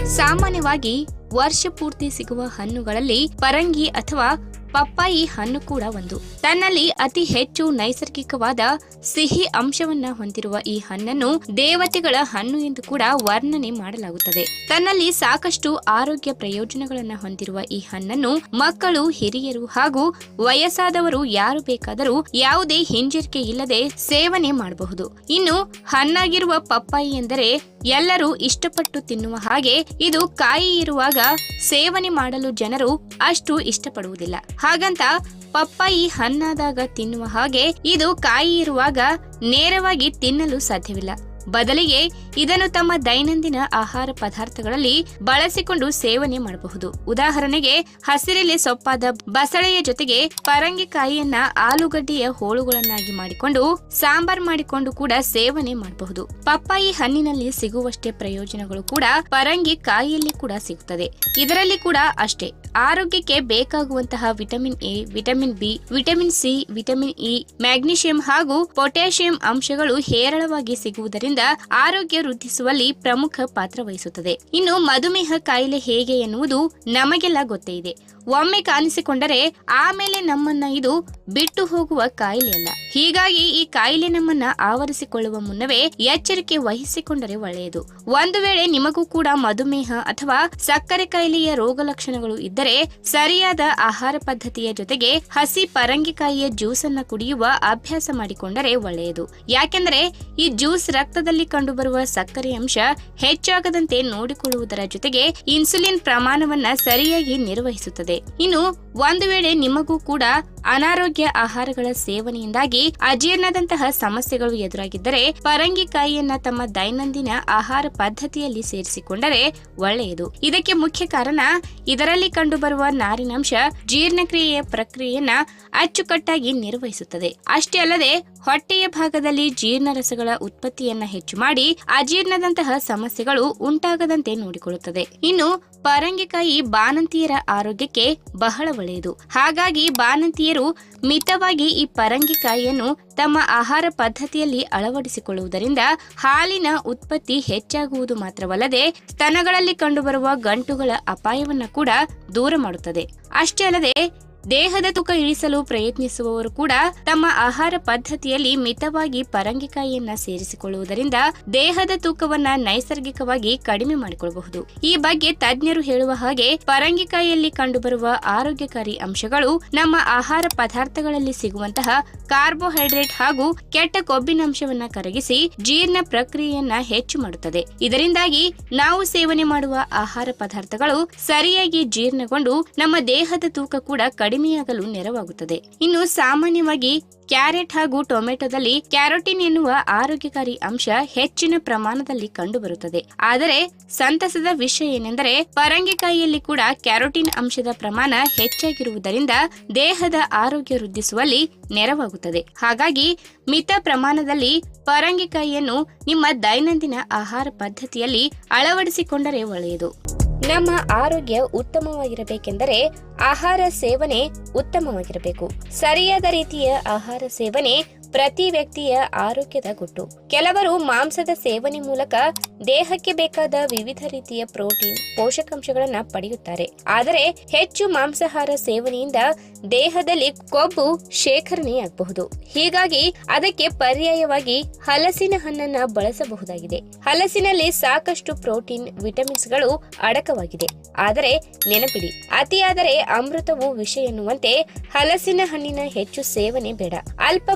ಸಾಮಾನ್ಯವಾಗಿ ವರ್ಷ ಪೂರ್ತಿ ಸಿಗುವ ಹಣ್ಣುಗಳಲ್ಲಿ ಪರಂಗಿ ಅಥವಾ ಪಪ್ಪಾಯಿ ಹಣ್ಣು ಕೂಡ ಒಂದು. ತನ್ನಲ್ಲಿ ಅತಿ ಹೆಚ್ಚು ನೈಸರ್ಗಿಕವಾದ ಸಿಹಿ ಅಂಶವನ್ನ ಹೊಂದಿರುವ ಈ ಹಣ್ಣನ್ನು ದೇವತೆಗಳ ಹಣ್ಣು ಎಂದು ಕೂಡ ವರ್ಣನೆ ಮಾಡಲಾಗುತ್ತದೆ. ತನ್ನಲ್ಲಿ ಸಾಕಷ್ಟು ಆರೋಗ್ಯ ಪ್ರಯೋಜನಗಳನ್ನ ಹೊಂದಿರುವ ಈ ಹಣ್ಣನ್ನು ಮಕ್ಕಳು, ಹಿರಿಯರು ಹಾಗೂ ವಯಸ್ಸಾದವರು ಯಾರು ಬೇಕಾದರೂ ಯಾವುದೇ ಹಿಂಜರಿಕೆ ಇಲ್ಲದೆ ಸೇವನೆ ಮಾಡಬಹುದು. ಇನ್ನು ಹಣ್ಣಾಗಿರುವ ಪಪ್ಪಾಯಿ ಎಂದರೆ ಎಲ್ಲರೂ ಇಷ್ಟಪಟ್ಟು ತಿನ್ನುವ ಹಾಗೆ ಇದು ಕಾಯಿ ಇರುವಾಗ ಸೇವನೆ ಮಾಡಲು ಜನರು ಅಷ್ಟು ಇಷ್ಟಪಡುವುದಿಲ್ಲ. ಹಾಗಂತ ಪಪ್ಪಾಯಿ ಹಣ್ಣಾದಾಗ ತಿನ್ನುವ ಹಾಗೆ ಇದು ಕಾಯಿ ಇರುವಾಗ ನೇರವಾಗಿ ತಿನ್ನಲು ಸಾಧ್ಯವಿಲ್ಲ. ಬದಲಿಗೆ ಇದನ್ನು ತಮ್ಮ ದೈನಂದಿನ ಆಹಾರ ಪದಾರ್ಥಗಳಲ್ಲಿ ಬಳಸಿಕೊಂಡು ಸೇವನೆ ಮಾಡಬಹುದು. ಉದಾಹರಣೆಗೆ, ಹಸಿರೆಲೆ ಸೊಪ್ಪಾದ ಬಸಳೆಯ ಜೊತೆಗೆ ಪರಂಗಿಕಾಯಿಯನ್ನ ಆಲೂಗಡ್ಡೆಯ ಹೋಳುಗಳನ್ನಾಗಿ ಮಾಡಿಕೊಂಡು, ಸಾಂಬಾರ್ ಮಾಡಿಕೊಂಡು ಕೂಡ ಸೇವನೆ ಮಾಡಬಹುದು. ಪಪ್ಪಾಯಿ ಹಣ್ಣಿನಲ್ಲಿ ಸಿಗುವಷ್ಟೇ ಪ್ರಯೋಜನಗಳು ಕೂಡ ಪರಂಗಿ ಕಾಯಿಯಲ್ಲಿ ಕೂಡ ಸಿಗುತ್ತದೆ ಇದರಲ್ಲಿ ಕೂಡ ಅಷ್ಟೇ. ಆರೋಗ್ಯಕ್ಕೆ ಬೇಕಾಗುವಂತಹ vitamin A, vitamin B, vitamin C, vitamin E, magnesium ಹಾಗೂ ಪೊಟ್ಯಾಷಿಯಂ ಅಂಶಗಳು ಹೇರಳವಾಗಿ ಸಿಗುವುದರಿಂದ ಆರೋಗ್ಯ ವೃದ್ಧಿಸುವಲ್ಲಿ ಪ್ರಮುಖ ಪಾತ್ರ ವಹಿಸುತ್ತದೆ. ಇನ್ನು ಮಧುಮೇಹ ಕಾಯಿಲೆ ಹೇಗೆ ಎನ್ನುವುದು ನಮಗೆಲ್ಲ ಗೊತ್ತೇ ಇದೆ. ಒಮ್ಮೆ ಕಾಣಿಸಿಕೊಂಡರೆ ಆಮೇಲೆ ನಮ್ಮನ್ನ ಇದು ಬಿಟ್ಟು ಹೋಗುವ ಕಾಯಿಲೆಯಲ್ಲ ಹೀಗಾಗಿ ಈ ಕಾಯಿಲೆ ನಮ್ಮನ್ನ ಆವರಿಸಿಕೊಳ್ಳುವ ಮುನ್ನವೇ ಎಚ್ಚರಿಕೆ ವಹಿಸಿಕೊಂಡರೆ ಒಳ್ಳೆಯದು. ಒಂದು ವೇಳೆ ನಿಮಗೂ ಕೂಡ ಮಧುಮೇಹ ಅಥವಾ ಸಕ್ಕರೆ ಕಾಯಿಲೆಯ ರೋಗ ಲಕ್ಷಣಗಳು ಇದ್ದರೆ ಸರಿಯಾದ ಆಹಾರ ಪದ್ಧತಿಯ ಜೊತೆಗೆ ಹಸಿ ಪರಂಗಿಕಾಯಿಯ ಜ್ಯೂಸ್ ಅನ್ನ ಕುಡಿಯುವ ಅಭ್ಯಾಸ ಮಾಡಿಕೊಂಡರೆ ಒಳ್ಳೆಯದು. ಯಾಕೆಂದರೆ ಈ ಜ್ಯೂಸ್ ರಕ್ತದಲ್ಲಿ ಕಂಡುಬರುವ ಸಕ್ಕರೆ ಅಂಶ ಹೆಚ್ಚಾಗದಂತೆ ನೋಡಿಕೊಳ್ಳುವುದರ ಜೊತೆಗೆ ಇನ್ಸುಲಿನ್ ಪ್ರಮಾಣವನ್ನ ಸರಿಯಾಗಿ ನಿರ್ವಹಿಸುತ್ತದೆ. ಇನ್ನು ಒಂದು ವೇಳೆ ನಿಮಗೂ ಕೂಡ ಅನಾರೋಗ್ಯ ಆಹಾರಗಳ ಸೇವನೆಯಿಂದಾಗಿ ಅಜೀರ್ಣದಂತಹ ಸಮಸ್ಯೆಗಳು ಎದುರಾಗಿದ್ದರೆ ಪರಂಗಿಕಾಯಿಯನ್ನ ತಮ್ಮ ದೈನಂದಿನ ಆಹಾರ ಪದ್ಧತಿಯಲ್ಲಿ ಸೇರಿಸಿಕೊಂಡರೆ ಒಳ್ಳೆಯದು. ಇದಕ್ಕೆ ಮುಖ್ಯ ಕಾರಣ ಇದರಲ್ಲಿ ಕಂಡುಬರುವ ನಾರಿನಂಶ ಜೀರ್ಣಕ್ರಿಯೆಯ ಪ್ರಕ್ರಿಯೆಯನ್ನ ಅಚ್ಚುಕಟ್ಟಾಗಿ ನಿರ್ವಹಿಸುತ್ತದೆ. ಅಷ್ಟೇ ಅಲ್ಲದೆ ಹೊಟ್ಟೆಯ ಭಾಗದಲ್ಲಿ ಜೀರ್ಣರಸಗಳ ಉತ್ಪತ್ತಿಯನ್ನ ಹೆಚ್ಚು ಮಾಡಿ ಅಜೀರ್ಣದಂತಹ ಸಮಸ್ಯೆಗಳು ಉಂಟಾಗದಂತೆ ನೋಡಿಕೊಳ್ಳುತ್ತದೆ. ಇನ್ನು ಪರಂಗಿಕಾಯಿ ಬಾಣಂತಿಯರ ಆರೋಗ್ಯಕ್ಕೆ ಬಹಳ ಒಳ್ಳೆಯದು. ಹಾಗಾಗಿ ಬಾಣಂತಿಯರು ಮಿತವಾಗಿ ಈ ಪರಂಗಿಕಾಯಿಯನ್ನು ತಮ್ಮ ಆಹಾರ ಪದ್ಧತಿಯಲ್ಲಿ ಅಳವಡಿಸಿಕೊಳ್ಳುವುದರಿಂದ ಹಾಲಿನ ಉತ್ಪತ್ತಿ ಹೆಚ್ಚಾಗುವುದು ಮಾತ್ರವಲ್ಲದೆ ಸ್ತನಗಳಲ್ಲಿ ಕಂಡುಬರುವ ಗಂಟುಗಳ ಅಪಾಯವನ್ನು ಕೂಡ ದೂರ ಮಾಡುತ್ತದೆ. ಅಷ್ಟೇ ಅಲ್ಲದೆ ದೇಹದ ತೂಕ ಇಳಿಸಲು ಪ್ರಯತ್ನಿಸುವವರು ಕೂಡ ತಮ್ಮ ಆಹಾರ ಪದ್ಧತಿಯಲ್ಲಿ ಮಿತವಾಗಿ ಪರಂಗಿಕಾಯಿಯನ್ನ ಸೇರಿಸಿಕೊಳ್ಳುವುದರಿಂದ ದೇಹದ ತೂಕವನ್ನ ನೈಸರ್ಗಿಕವಾಗಿ ಕಡಿಮೆ ಮಾಡಿಕೊಳ್ಳಬಹುದು ಈ ಬಗ್ಗೆ ತಜ್ಞರು ಹೇಳುವ ಹಾಗೆ ಪರಂಗಿಕಾಯಿಯಲ್ಲಿ ಕಂಡುಬರುವ ಆರೋಗ್ಯಕಾರಿ ಅಂಶಗಳು ನಮ್ಮ ಆಹಾರ ಪದಾರ್ಥಗಳಲ್ಲಿ ಸಿಗುವಂತಹ ಕಾರ್ಬೋಹೈಡ್ರೇಟ್ ಹಾಗೂ ಕೆಟ್ಟ ಕೊಬ್ಬಿನಂಶವನ್ನ ಕರಗಿಸಿ ಜೀರ್ಣ ಪ್ರಕ್ರಿಯೆಯನ್ನ ಹೆಚ್ಚು ಮಾಡುತ್ತದೆ. ಇದರಿಂದಾಗಿ ನಾವು ಸೇವನೆ ಮಾಡುವ ಆಹಾರ ಪದಾರ್ಥಗಳು ಸರಿಯಾಗಿ ಜೀರ್ಣಗೊಂಡು ನಮ್ಮ ದೇಹದ ತೂಕ ಕೂಡ ಕಡಿಮೆಯಾಗಲು ನೆರವಾಗುತ್ತದೆ. ಇನ್ನು ಸಾಮಾನ್ಯವಾಗಿ ಕ್ಯಾರೆಟ್ ಹಾಗೂ ಟೊಮೆಟೊದಲ್ಲಿ ಕ್ಯಾರೋಟಿನ್ ಎನ್ನುವ ಆರೋಗ್ಯಕಾರಿ ಅಂಶ ಹೆಚ್ಚಿನ ಪ್ರಮಾಣದಲ್ಲಿ ಕಂಡುಬರುತ್ತದೆ. ಆದರೆ ಸಂತಸದ ವಿಷಯ ಏನೆಂದರೆ ಪರಂಗಿಕಾಯಿಯಲ್ಲಿ ಕೂಡ ಕ್ಯಾರೋಟಿನ್ ಅಂಶದ ಪ್ರಮಾಣ ಹೆಚ್ಚಾಗಿರುವುದರಿಂದ ದೇಹದ ಆರೋಗ್ಯ ವೃದ್ಧಿಸುವಲ್ಲಿ ನೆರವಾಗುತ್ತದೆ. ಹಾಗಾಗಿ ಮಿತ ಪ್ರಮಾಣದಲ್ಲಿ ಪರಂಗಿಕಾಯಿಯನ್ನು ನಿಮ್ಮ ದೈನಂದಿನ ಆಹಾರ ಪದ್ಧತಿಯಲ್ಲಿ ಅಳವಡಿಸಿಕೊಂಡರೆ ಒಳ್ಳೆಯದು. ನಮ್ಮ ಆರೋಗ್ಯ ಉತ್ತಮವಾಗಿರಬೇಕೆಂದರೆ ಆಹಾರ ಸೇವನೆ ಉತ್ತಮವಾಗಿರಬೇಕು. ಸರಿಯಾದ ರೀತಿಯ ಆಹಾರ ಸೇವನೆ ಪ್ರತಿ ವ್ಯಕ್ತಿಯ ಆರೋಗ್ಯದ ಗುಟ್ಟು. ಕೆಲವರು ಮಾಂಸದ ಸೇವನೆ ಮೂಲಕ ದೇಹಕ್ಕೆ ಬೇಕಾದ ವಿವಿಧ ರೀತಿಯ ಪ್ರೋಟೀನ್, ಪೋಷಕಾಂಶಗಳನ್ನ ಪಡೆಯುತ್ತಾರೆ. ಆದರೆ ಹೆಚ್ಚು ಮಾಂಸಾಹಾರ ಸೇವನೆಯಿಂದ ದೇಹದಲ್ಲಿ ಕೊಬ್ಬು ಶೇಖರಣೆಯಾಗಬಹುದು. ಹೀಗಾಗಿ ಅದಕ್ಕೆ ಪರ್ಯಾಯವಾಗಿ ಹಲಸಿನ ಹಣ್ಣನ್ನ ಬಳಸಬಹುದಾಗಿದೆ. ಹಲಸಿನಲ್ಲಿ ಸಾಕಷ್ಟು ಪ್ರೋಟೀನ್, ವಿಟಮಿನ್ಸ್ಗಳು ಅಡಕವಾಗಿದೆ. ಆದರೆ ನೆನಪಿಡಿ, ಅತಿಯಾದರೆ ಅಮೃತವು ವಿಷ ಎನ್ನುವಂತೆ ಹಲಸಿನ ಹಣ್ಣಿನ ಹೆಚ್ಚು ಸೇವನೆ ಬೇಡ. ಅಲ್ಪ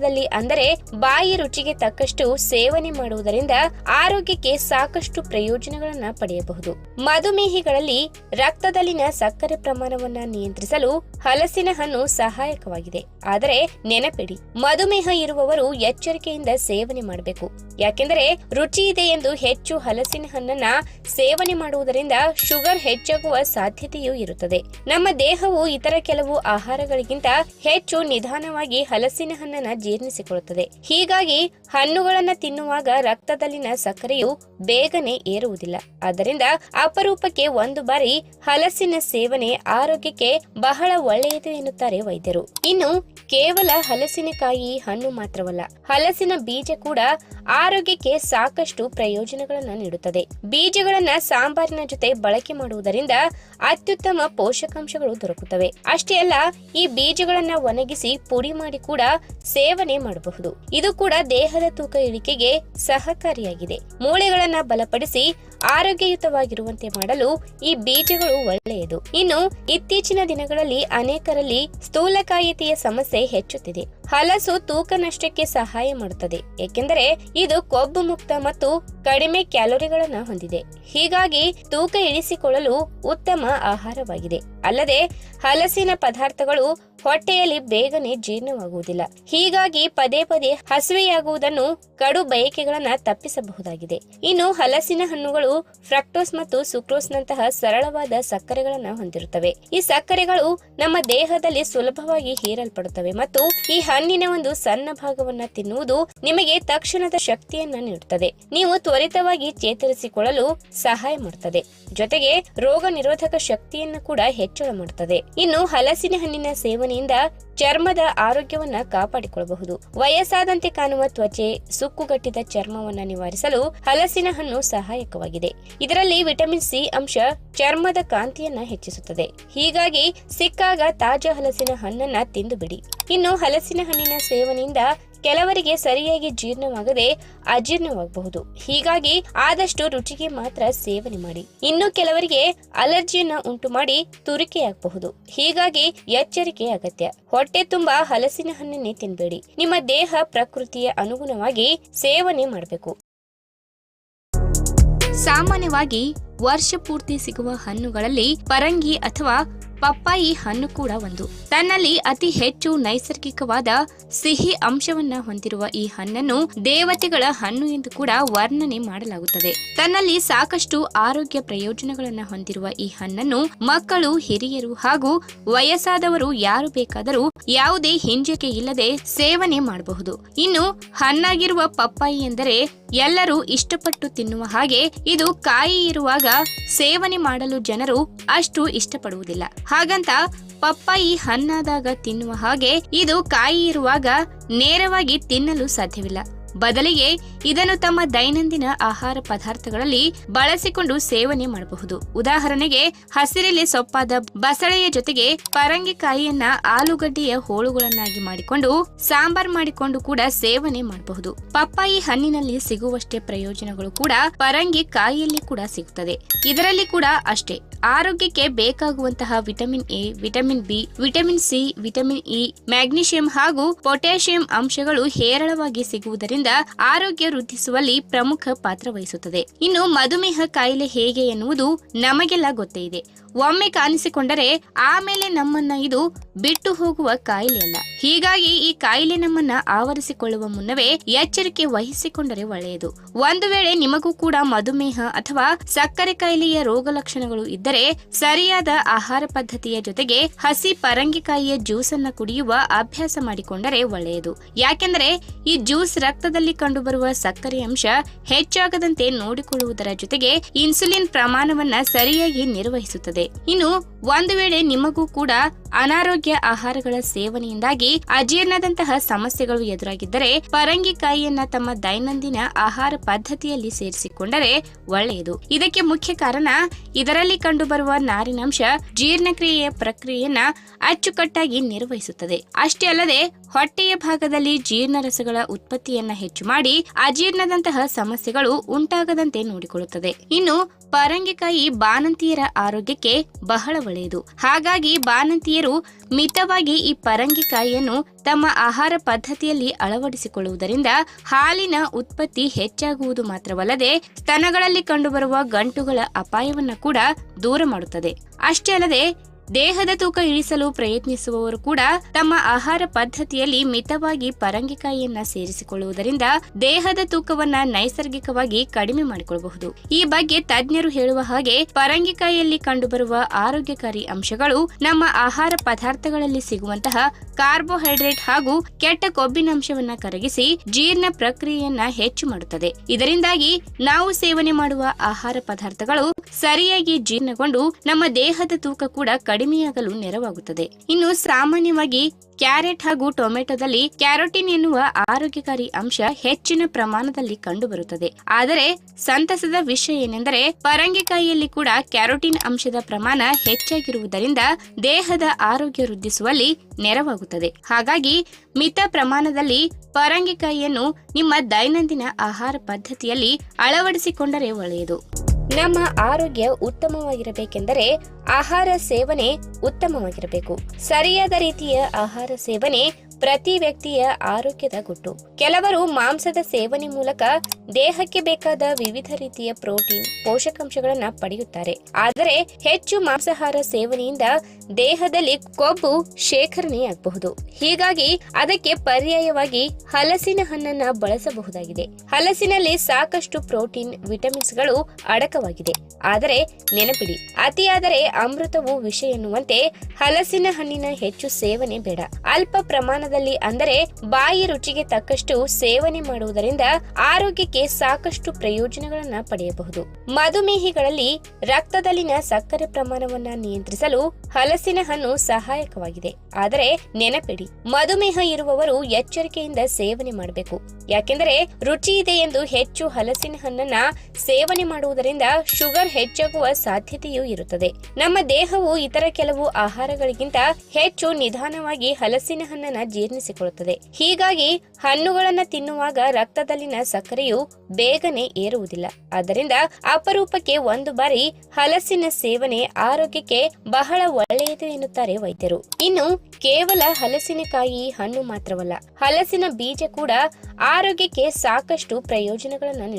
ಪ್ರಮಾಣದಲ್ಲಿ ಅಂದರೆ ಬಾಯಿ ರುಚಿಗೆ ತಕ್ಕಷ್ಟು ಸೇವನೆ ಮಾಡುವುದರಿಂದ ಆರೋಗ್ಯಕ್ಕೆ ಸಾಕಷ್ಟು ಪ್ರಯೋಜನಗಳನ್ನ ಪಡೆಯಬಹುದು. ಮಧುಮೇಹಿಗಳಲ್ಲಿ ರಕ್ತದಲ್ಲಿನ ಸಕ್ಕರೆ ಪ್ರಮಾಣವನ್ನ ನಿಯಂತ್ರಿಸಲು ಹಲಸಿನ ಹಣ್ಣು ಸಹಾಯಕವಾಗಿದೆ. ಆದರೆ ನೆನಪಿಡಿ, ಮಧುಮೇಹ ಇರುವವರು ಎಚ್ಚರಿಕೆಯಿಂದ ಸೇವನೆ ಮಾಡಬೇಕು. ಯಾಕೆಂದರೆ ರುಚಿ ಇದೆ ಎಂದು ಹೆಚ್ಚು ಹಲಸಿನ ಹಣ್ಣನ್ನ ಸೇವನೆ ಮಾಡುವುದರಿಂದ ಶುಗರ್ ಹೆಚ್ಚಾಗುವ ಸಾಧ್ಯತೆಯೂ ಇರುತ್ತದೆ. ನಮ್ಮ ದೇಹವು ಇತರ ಕೆಲವು ಆಹಾರಗಳಿಗಿಂತ ಹೆಚ್ಚು ನಿಧಾನವಾಗಿ ಹಲಸಿನ ಹಣ್ಣನ್ನ ಜೀರ್ಣಿಸಿಕೊಳ್ಳುತ್ತದೆ. ಹೀಗಾಗಿ ಹಣ್ಣುಗಳನ್ನ ತಿನ್ನುವಾಗ ರಕ್ತದಲ್ಲಿನ ಸಕ್ಕರೆಯು ಬೇಗನೆ ಏರುವುದಿಲ್ಲ. ಆದ್ದರಿಂದ ಅಪರೂಪಕ್ಕೆ ಒಂದು ಬಾರಿ ಹಲಸಿನ ಸೇವನೆ ಆರೋಗ್ಯಕ್ಕೆ ಬಹಳ ಒಳ್ಳೆಯದು ಎನ್ನುತ್ತಾರೆ ವೈದ್ಯರು. ಇನ್ನು ಕೇವಲ ಹಲಸಿನಕಾಯಿ ಹಣ್ಣು ಮಾತ್ರವಲ್ಲ, ಹಲಸಿನ ಬೀಜ ಕೂಡ ಆರೋಗ್ಯಕ್ಕೆ ಸಾಕಷ್ಟು ಪ್ರಯೋಜನಗಳನ್ನು ನೀಡುತ್ತದೆ. ಬೀಜಗಳನ್ನ ಸಾಂಬಾರಿನ ಜೊತೆ ಬಳಕೆ ಮಾಡುವುದರಿಂದ ಅತ್ಯುತ್ತಮ ಪೋಷಕಾಂಶಗಳು ದೊರಕುತ್ತವೆ. ಅಷ್ಟೇ ಅಲ್ಲ, ಈ ಬೀಜಗಳನ್ನ ಒಣಗಿಸಿ ಪುಡಿ ಮಾಡಿ ಕೂಡ ಸೇವನೆ ಮಾಡಬಹುದು. ಇದು ಕೂಡ ದೇಹದ ತೂಕ ಇಳಿಕೆಗೆ ಸಹಕಾರಿಯಾಗಿದೆ. ಮೂಳೆಗಳನ್ನ ಬಲಪಡಿಸಿ ಆರೋಗ್ಯಯುತವಾಗಿರುವಂತೆ ಮಾಡಲು ಈ ಬೀಜಗಳು ಒಳ್ಳೆಯದು. ಇನ್ನು ಇತ್ತೀಚಿನ ದಿನಗಳಲ್ಲಿ ಅನೇಕರಲ್ಲಿ ಸ್ಥೂಲಕಾಯಿತೆಯ ಸಮಸ್ಯೆ ಹೆಚ್ಚುತ್ತಿದೆ. ಹಲಸು ತೂಕ ನಷ್ಟಕ್ಕೆ ಸಹಾಯ ಮಾಡುತ್ತದೆ. ಏಕೆಂದರೆ ಇದು ಕೊಬ್ಬು ಮುಕ್ತ ಮತ್ತು ಕಡಿಮೆ ಕ್ಯಾಲೋರಿಗಳನ್ನ ಹೊಂದಿದೆ. ಹೀಗಾಗಿ ತೂಕ ಇಳಿಸಿಕೊಳ್ಳಲು ಉತ್ತಮ ಆಹಾರವಾಗಿದೆ. ಅಲ್ಲದೆ ಹಲಸಿನ ಪದಾರ್ಥಗಳು ಹೊಟ್ಟೆಯಲ್ಲಿ ಬೇಗನೆ ಜೀರ್ಣವಾಗುವುದಿಲ್ಲ. ಹೀಗಾಗಿ ಪದೇ ಪದೇ ಹಸಿವೆಯಾಗುವುದನ್ನು ಕಡು ಬಯಕೆಗಳನ್ನ ತಪ್ಪಿಸಬಹುದಾಗಿದೆ. ಇನ್ನು ಹಲಸಿನ ಹಣ್ಣುಗಳು ಫ್ರಕ್ಟೋಸ್ ಮತ್ತು ಸುಕ್ರೋಸ್ ನಂತಹ ಸರಳವಾದ ಸಕ್ಕರೆಗಳನ್ನ ಹೊಂದಿರುತ್ತವೆ. ಈ ಸಕ್ಕರೆಗಳು ನಮ್ಮ ದೇಹದಲ್ಲಿ ಸುಲಭವಾಗಿ ಹೀರಲ್ಪಡುತ್ತವೆ ಮತ್ತು ಈ ಹಣ್ಣಿನ ಒಂದು ಸಣ್ಣ ಭಾಗವನ್ನ ತಿನ್ನುವುದು ನಿಮಗೆ ತಕ್ಷಣದ ಶಕ್ತಿಯನ್ನ ನೀಡುತ್ತದೆ. ನೀವು ತ್ವರಿತವಾಗಿ ಚೇತರಿಸಿಕೊಳ್ಳಲು ಸಹಾಯ ಮಾಡುತ್ತದೆ. ಜೊತೆಗೆ ರೋಗ ನಿರೋಧಕ ಶಕ್ತಿಯನ್ನು ಕೂಡ ಹೆಚ್ಚಳ ಮಾಡುತ್ತದೆ. ಇನ್ನು ಹಲಸಿನ ಹಣ್ಣಿನ ಸೇವನೆಯಿಂದ ಚರ್ಮದ ಆರೋಗ್ಯವನ್ನ ಕಾಪಾಡಿಕೊಳ್ಳಬಹುದು. ವಯಸ್ಸಾದಂತೆ ಕಾಣುವ ತ್ವಚೆ, ಸುಕ್ಕುಗಟ್ಟಿದ ಚರ್ಮವನ್ನ ನಿವಾರಿಸಲು ಹಲಸಿನ ಹಣ್ಣು ಸಹಾಯಕವಾಗಿದೆ. ಇದರಲ್ಲಿ ವಿಟಮಿನ್ ಸಿ ಅಂಶ ಚರ್ಮದ ಕಾಂತಿಯನ್ನ ಹೆಚ್ಚಿಸುತ್ತದೆ. ಹೀಗಾಗಿ ಸಿಕ್ಕಾಗ ತಾಜಾ ಹಲಸಿನ ಹಣ್ಣನ್ನ ತಿಂದು ಬಿಡಿ ಇನ್ನು ಹಲಸಿನ ಹಣ್ಣಿನ ಸೇವನೆಯಿಂದ ಕೆಲವರಿಗೆ ಸರಿಯಾಗಿ ಜೀರ್ಣವಾಗದೆ ಅಜೀರ್ಣವಾಗಬಹುದು. ಹೀಗಾಗಿ ಆದಷ್ಟು ರುಚಿಗೆ ಮಾತ್ರ ಸೇವನೆ ಮಾಡಿ. ಇನ್ನು ಕೆಲವರಿಗೆ ಅಲರ್ಜಿಯನ್ನ ಉಂಟು ಮಾಡಿ ತುರಿಕೆಯಾಗಬಹುದು. ಹೀಗಾಗಿ ಎಚ್ಚರಿಕೆ ಅಗತ್ಯ. ಹೊಟ್ಟೆ ತುಂಬಾ ಹಲಸಿನ ಹಣ್ಣನ್ನೇ ತಿನ್ಬೇಡಿ. ನಿಮ್ಮ ದೇಹ ಪ್ರಕೃತಿಯ ಅನುಗುಣವಾಗಿ ಸೇವನೆ ಮಾಡಬೇಕು. ಸಾಮಾನ್ಯವಾಗಿ ವರ್ಷ ಪೂರ್ತಿ ಸಿಗುವ ಹಣ್ಣುಗಳಲ್ಲಿ ಪರಂಗಿ ಅಥವಾ ಪಪ್ಪಾಯಿ ಹಣ್ಣು ಕೂಡ ಒಂದು. ತನ್ನಲ್ಲಿ ಅತಿ ಹೆಚ್ಚು ನೈಸರ್ಗಿಕವಾದ ಸಿಹಿ ಅಂಶವನ್ನ ಹೊಂದಿರುವ ಈ ಹಣ್ಣನ್ನು ದೇವತೆಗಳ ಹಣ್ಣು ಎಂದು ಕೂಡ ವರ್ಣನೆ ಮಾಡಲಾಗುತ್ತದೆ. ತನ್ನಲ್ಲಿ ಸಾಕಷ್ಟು ಆರೋಗ್ಯ ಪ್ರಯೋಜನಗಳನ್ನ ಹೊಂದಿರುವ ಈ ಹಣ್ಣನ್ನು ಮಕ್ಕಳು, ಹಿರಿಯರು ಹಾಗೂ ವಯಸ್ಸಾದವರು ಯಾರು ಬೇಕಾದರೂ ಯಾವುದೇ ಹಿಂಜಿಕೆ ಇಲ್ಲದೆ ಸೇವನೆ ಮಾಡಬಹುದು. ಇನ್ನು ಹಣ್ಣಾಗಿರುವ ಪಪ್ಪಾಯಿ ಎಂದರೆ ಎಲ್ಲರೂ ಇಷ್ಟಪಟ್ಟು ತಿನ್ನುವ ಹಾಗೆ ಇದು ಕಾಯಿ ಇರುವಾಗ ಸೇವನೆ ಮಾಡಲು ಜನರು ಅಷ್ಟು ಇಷ್ಟಪಡುವುದಿಲ್ಲ. ಹಾಗಂತ ಪಪ್ಪಾಯಿ ಹಣ್ಣಾದಾಗ ತಿನ್ನುವ ಹಾಗೆ ಇದು ಕಾಯಿ ಇರುವಾಗ ನೇರವಾಗಿ ತಿನ್ನಲು ಸಾಧ್ಯವಿಲ್ಲ. ಬದಲಿಗೆ ಇದನ್ನು ತಮ್ಮ ದೈನಂದಿನ ಆಹಾರ ಪದಾರ್ಥಗಳಲ್ಲಿ ಬಳಸಿಕೊಂಡು ಸೇವನೆ ಮಾಡಬಹುದು. ಉದಾಹರಣೆಗೆ, ಹಸಿರೆಲೆ ಸೊಪ್ಪಾದ ಬಸಳೆಯ ಜೊತೆಗೆ ಪರಂಗಿಕಾಯಿಯನ್ನ ಆಲೂಗಡ್ಡೆಯ ಹೋಳುಗಳನ್ನಾಗಿ ಮಾಡಿಕೊಂಡು, ಸಾಂಬಾರ್ ಮಾಡಿಕೊಂಡು ಕೂಡ ಸೇವನೆ ಮಾಡಬಹುದು. ಪಪ್ಪಾಯಿ ಹಣ್ಣಿನಲ್ಲಿ ಸಿಗುವಷ್ಟೇ ಪ್ರಯೋಜನಗಳು ಕೂಡ ಪರಂಗಿ ಕಾಯಿಯಲ್ಲಿ ಕೂಡ ಸಿಗುತ್ತದೆ ಇದರಲ್ಲಿ ಕೂಡ ಅಷ್ಟೇ. ಆರೋಗ್ಯಕ್ಕೆ ಬೇಕಾಗುವಂತಹ vitamin A, vitamin B, vitamin C, vitamin E, magnesium ಹಾಗೂ ಪೊಟ್ಯಾಷಿಯಂ ಅಂಶಗಳು ಹೇರಳವಾಗಿ ಸಿಗುವುದರಿಂದ ಆರೋಗ್ಯ ವೃದ್ಧಿಸುವಲ್ಲಿ ಪ್ರಮುಖ ಪಾತ್ರ ವಹಿಸುತ್ತದೆ. ಇನ್ನು ಮಧುಮೇಹ ಕಾಯಿಲೆ ಹೇಗೆ ಎನ್ನುವುದು ನಮಗೆಲ್ಲ ಗೊತ್ತೇ ಇದೆ. ಒಮ್ಮೆ ಕಾಣಿಸಿಕೊಂಡರೆ ಆಮೇಲೆ ನಮ್ಮನ್ನ ಇದು ಬಿಟ್ಟು ಹೋಗುವ ಕಾಯಿಲೆ ಅಲ್ಲ. ಹೀಗಾಗಿ ಈ ಕಾಯಿಲೆ ನಮ್ಮನ್ನ ಆವರಿಸಿಕೊಳ್ಳುವ ಮುನ್ನವೇ ಎಚ್ಚರಿಕೆ ವಹಿಸಿಕೊಂಡರೆ ಒಳ್ಳೆಯದು. ಒಂದು ವೇಳೆ ನಿಮಗೂ ಕೂಡ ಮಧುಮೇಹ ಅಥವಾ ಸಕ್ಕರೆ ಕಾಯಿಲೆಯ ರೋಗ ಲಕ್ಷಣಗಳು ಇದ್ದರೆ ಸರಿಯಾದ ಆಹಾರ ಪದ್ಧತಿಯ ಜೊತೆಗೆ ಹಸಿ ಪರಂಗಿಕಾಯಿಯ ಜ್ಯೂಸ್ ಅನ್ನ ಕುಡಿಯುವ ಅಭ್ಯಾಸ ಮಾಡಿಕೊಂಡರೆ ಒಳ್ಳೆಯದು. ಯಾಕೆಂದರೆ ಈ ಜ್ಯೂಸ್ ರಕ್ತದಲ್ಲಿ ಕಂಡುಬರುವ ಸಕ್ಕರೆ ಅಂಶ ಹೆಚ್ಚಾಗದಂತೆ ನೋಡಿಕೊಳ್ಳುವುದರ ಜೊತೆಗೆ ಇನ್ಸುಲಿನ್ ಪ್ರಮಾಣವನ್ನ ಸರಿಯಾಗಿ ನಿರ್ವಹಿಸುತ್ತದೆ. ಇನ್ನು ಒಂದು ವೇಳೆ ನಿಮಗೂ ಕೂಡ ಅನಾರೋಗ್ಯ ಆಹಾರಗಳ ಸೇವನೆಯಿಂದಾಗಿ ಅಜೀರ್ಣದಂತಹ ಸಮಸ್ಯೆಗಳು ಎದುರಾಗಿದ್ದರೆ ಪರಂಗಿಕಾಯಿಯನ್ನ ತಮ್ಮ ದೈನಂದಿನ ಆಹಾರ ಪದ್ಧತಿಯಲ್ಲಿ ಸೇರಿಸಿಕೊಂಡರೆ ಒಳ್ಳೆಯದು. ಇದಕ್ಕೆ ಮುಖ್ಯ ಕಾರಣ ಇದರಲ್ಲಿ ಕಂಡುಬರುವ ನಾರಿನಾಂಶ ಜೀರ್ಣಕ್ರಿಯೆಯ ಪ್ರಕ್ರಿಯೆಯನ್ನ ಅಚ್ಚುಕಟ್ಟಾಗಿ ನಿರ್ವಹಿಸುತ್ತದೆ. ಅಷ್ಟೇ ಅಲ್ಲದೆ ಹೊಟ್ಟೆಯ ಭಾಗದಲ್ಲಿ ಜೀರ್ಣರಸಗಳ ಉತ್ಪತ್ತಿಯನ್ನ ಹೆಚ್ಚು ಮಾಡಿ ಅಜೀರ್ಣದಂತಹ ಸಮಸ್ಯೆಗಳು ಉಂಟಾಗದಂತೆ ನೋಡಿಕೊಳ್ಳುತ್ತದೆ. ಇನ್ನು ಪರಂಗಿಕಾಯಿ ಬಾಣಂತಿಯರ ಆರೋಗ್ಯಕ್ಕೆ ಬಹಳ ಒಳ್ಳೆಯದು. ಹಾಗಾಗಿ ಬಾಣಂತಿಯರು ಮಿತವಾಗಿ ಈ ಪರಂಗಿಕಾಯಿಯನ್ನು ತಮ್ಮ ಆಹಾರ ಪದ್ಧತಿಯಲ್ಲಿ ಅಳವಡಿಸಿಕೊಳ್ಳುವುದರಿಂದ ಹಾಲಿನ ಉತ್ಪತ್ತಿ ಹೆಚ್ಚಾಗುವುದು ಮಾತ್ರವಲ್ಲದೆ ಸ್ತನಗಳಲ್ಲಿ ಕಂಡುಬರುವ ಗಂಟುಗಳ ಅಪಾಯವನ್ನ ಕೂಡ ದೂರ ಮಾಡುತ್ತದೆ. ಅಷ್ಟೇ ಅಲ್ಲದೆ ದೇಹದ ತೂಕ ಇಳಿಸಲು ಪ್ರಯತ್ನಿಸುವವರು ಕೂಡ ತಮ್ಮ ಆಹಾರ ಪದ್ಧತಿಯಲ್ಲಿ ಮಿತವಾಗಿ ಪರಂಗಿಕಾಯಿಯನ್ನ ಸೇರಿಸಿಕೊಳ್ಳುವುದರಿಂದ ದೇಹದ ತೂಕವನ್ನ ನೈಸರ್ಗಿಕವಾಗಿ ಕಡಿಮೆ ಮಾಡಿಕೊಳ್ಳಬಹುದು ಈ ಬಗ್ಗೆ ತಜ್ಞರು ಹೇಳುವ ಹಾಗೆ ಪರಂಗಿಕಾಯಿಯಲ್ಲಿ ಕಂಡುಬರುವ ಆರೋಗ್ಯಕಾರಿ ಅಂಶಗಳು ನಮ್ಮ ಆಹಾರ ಪದಾರ್ಥಗಳಲ್ಲಿ ಸಿಗುವಂತಹ ಕಾರ್ಬೋಹೈಡ್ರೇಟ್ ಹಾಗೂ ಕೆಟ್ಟ ಕೊಬ್ಬಿನಾಂಶವನ್ನ ಕರಗಿಸಿ ಜೀರ್ಣ ಪ್ರಕ್ರಿಯೆಯನ್ನ ಹೆಚ್ಚು ಮಾಡುತ್ತದೆ. ಇದರಿಂದಾಗಿ ನಾವು ಸೇವನೆ ಮಾಡುವ ಆಹಾರ ಪದಾರ್ಥಗಳು ಸರಿಯಾಗಿ ಜೀರ್ಣಗೊಂಡು ನಮ್ಮ ದೇಹದ ತೂಕ ಕೂಡ ಕಡಿಮೆಯಾಗಲು ನೆರವಾಗುತ್ತದೆ. ಇನ್ನು ಸಾಮಾನ್ಯವಾಗಿ ಕ್ಯಾರೆಟ್ ಹಾಗೂ ಟೊಮೆಟೊದಲ್ಲಿ ಕ್ಯಾರೋಟಿನ್ ಎನ್ನುವ ಆರೋಗ್ಯಕಾರಿ ಅಂಶ ಹೆಚ್ಚಿನ ಪ್ರಮಾಣದಲ್ಲಿ ಕಂಡುಬರುತ್ತದೆ. ಆದರೆ ಸಂತಸದ ವಿಷಯ ಏನೆಂದರೆ ಪರಂಗಿಕಾಯಿಯಲ್ಲಿ ಕೂಡ ಕ್ಯಾರೋಟಿನ್ ಅಂಶದ ಪ್ರಮಾಣ ಹೆಚ್ಚಾಗಿರುವುದರಿಂದ ದೇಹದ ಆರೋಗ್ಯ ವೃದ್ಧಿಸುವಲ್ಲಿ ನೆರವಾಗುತ್ತದೆ. ಹಾಗಾಗಿ ಮಿತ ಪ್ರಮಾಣದಲ್ಲಿ ಪರಂಗಿಕಾಯಿಯನ್ನು ನಿಮ್ಮ ದೈನಂದಿನ ಆಹಾರ ಪದ್ಧತಿಯಲ್ಲಿ ಅಳವಡಿಸಿಕೊಂಡರೆ ಒಳ್ಳೆಯದು. ನಮ್ಮ ಆರೋಗ್ಯ ಉತ್ತಮವಾಗಿರಬೇಕೆಂದರೆ ಆಹಾರ ಸೇವನೆ ಉತ್ತಮವಾಗಿರಬೇಕು. ಸರಿಯಾದ ರೀತಿಯ ಆಹಾರ ಸೇವನೆ ಪ್ರತಿ ವ್ಯಕ್ತಿಯ ಆರೋಗ್ಯದ ಗುಟ್ಟು. ಕೆಲವರು ಮಾಂಸದ ಸೇವನೆ ಮೂಲಕ ದೇಹಕ್ಕೆ ಬೇಕಾದ ವಿವಿಧ ರೀತಿಯ ಪ್ರೋಟೀನ್, ಪೋಷಕಾಂಶಗಳನ್ನ ಪಡೆಯುತ್ತಾರೆ. ಆದರೆ ಹೆಚ್ಚು ಮಾಂಸಾಹಾರ ಸೇವನೆಯಿಂದ ದೇಹದಲ್ಲಿ ಕೊಬ್ಬು ಶೇಖರಣೆಯಾಗಬಹುದು. ಹೀಗಾಗಿ ಅದಕ್ಕೆ ಪರ್ಯಾಯವಾಗಿ ಹಲಸಿನ ಹಣ್ಣನ್ನ ಬಳಸಬಹುದಾಗಿದೆ. ಹಲಸಿನಲ್ಲಿ ಸಾಕಷ್ಟು ಪ್ರೋಟೀನ್, ವಿಟಮಿನ್ಸ್ಗಳು ಅಡಕವಾಗಿದೆ. ಆದರೆ ನೆನಪಿಡಿ, ಅತಿಯಾದರೆ ಅಮೃತವು ವಿಷ ಎನ್ನುವಂತೆ ಹಲಸಿನ ಹಣ್ಣಿನ ಹೆಚ್ಚು ಸೇವನೆ ಬೇಡ. ಅಲ್ಪ ಪ್ರಮಾಣದ ಪ್ರಮಾಣದಲ್ಲಿ ಅಂದರೆ ಬಾಯಿ ರುಚಿಗೆ ತಕ್ಕಷ್ಟು ಸೇವನೆ ಮಾಡುವುದರಿಂದ ಆರೋಗ್ಯಕ್ಕೆ ಸಾಕಷ್ಟು ಪ್ರಯೋಜನಗಳನ್ನ ಪಡೆಯಬಹುದು. ಮಧುಮೇಹಿಗಳಲ್ಲಿ ರಕ್ತದಲ್ಲಿನ ಸಕ್ಕರೆ ಪ್ರಮಾಣವನ್ನ ನಿಯಂತ್ರಿಸಲು ಹಲಸಿನ ಹಣ್ಣು ಸಹಾಯಕವಾಗಿದೆ. ಆದರೆ ನೆನಪಿಡಿ, ಮಧುಮೇಹ ಇರುವವರು ಎಚ್ಚರಿಕೆಯಿಂದ ಸೇವನೆ ಮಾಡಬೇಕು. ಯಾಕೆಂದರೆ ರುಚಿ ಇದೆ ಎಂದು ಹೆಚ್ಚು ಹಲಸಿನ ಹಣ್ಣನ್ನ ಸೇವನೆ ಮಾಡುವುದರಿಂದ ಶುಗರ್ ಹೆಚ್ಚಾಗುವ ಸಾಧ್ಯತೆಯೂ ಇರುತ್ತದೆ. ನಮ್ಮ ದೇಹವು ಇತರ ಕೆಲವು ಆಹಾರಗಳಿಗಿಂತ ಹೆಚ್ಚು ನಿಧಾನವಾಗಿ ಹಲಸಿನ ಹಣ್ಣನ್ನ ಜೀರ್ಣಿಸಿಕೊಳ್ಳುತ್ತದೆ. ಹೀಗಾಗಿ ಹಣ್ಣುಗಳನ್ನು ತಿನ್ನುವಾಗ ರಕ್ತದಲ್ಲಿನ ಸಕ್ಕರೆಯು ಬೇಗನೆ ಏರುವುದಿಲ್ಲ. ಆದ್ದರಿಂದ ಅಪರೂಪಕ್ಕೆ ಒಂದು ಬಾರಿ ಹಲಸಿನ ಸೇವನೆ ಆರೋಗ್ಯಕ್ಕೆ ಬಹಳ ಒಳ್ಳೆಯದು ಎನ್ನುತ್ತಾರೆ ವೈದ್ಯರು. ಇನ್ನು ಕೇವಲ ಹಲಸಿನಕಾಯಿ ಹಣ್ಣು ಮಾತ್ರವಲ್ಲ, ಹಲಸಿನ ಬೀಜ ಕೂಡ ಆರೋಗ್ಯಕ್ಕೆ ಸಾಕಷ್ಟು ಪ್ರಯೋಜನಗಳನ್ನು ನೀಡುತ್ತದೆ.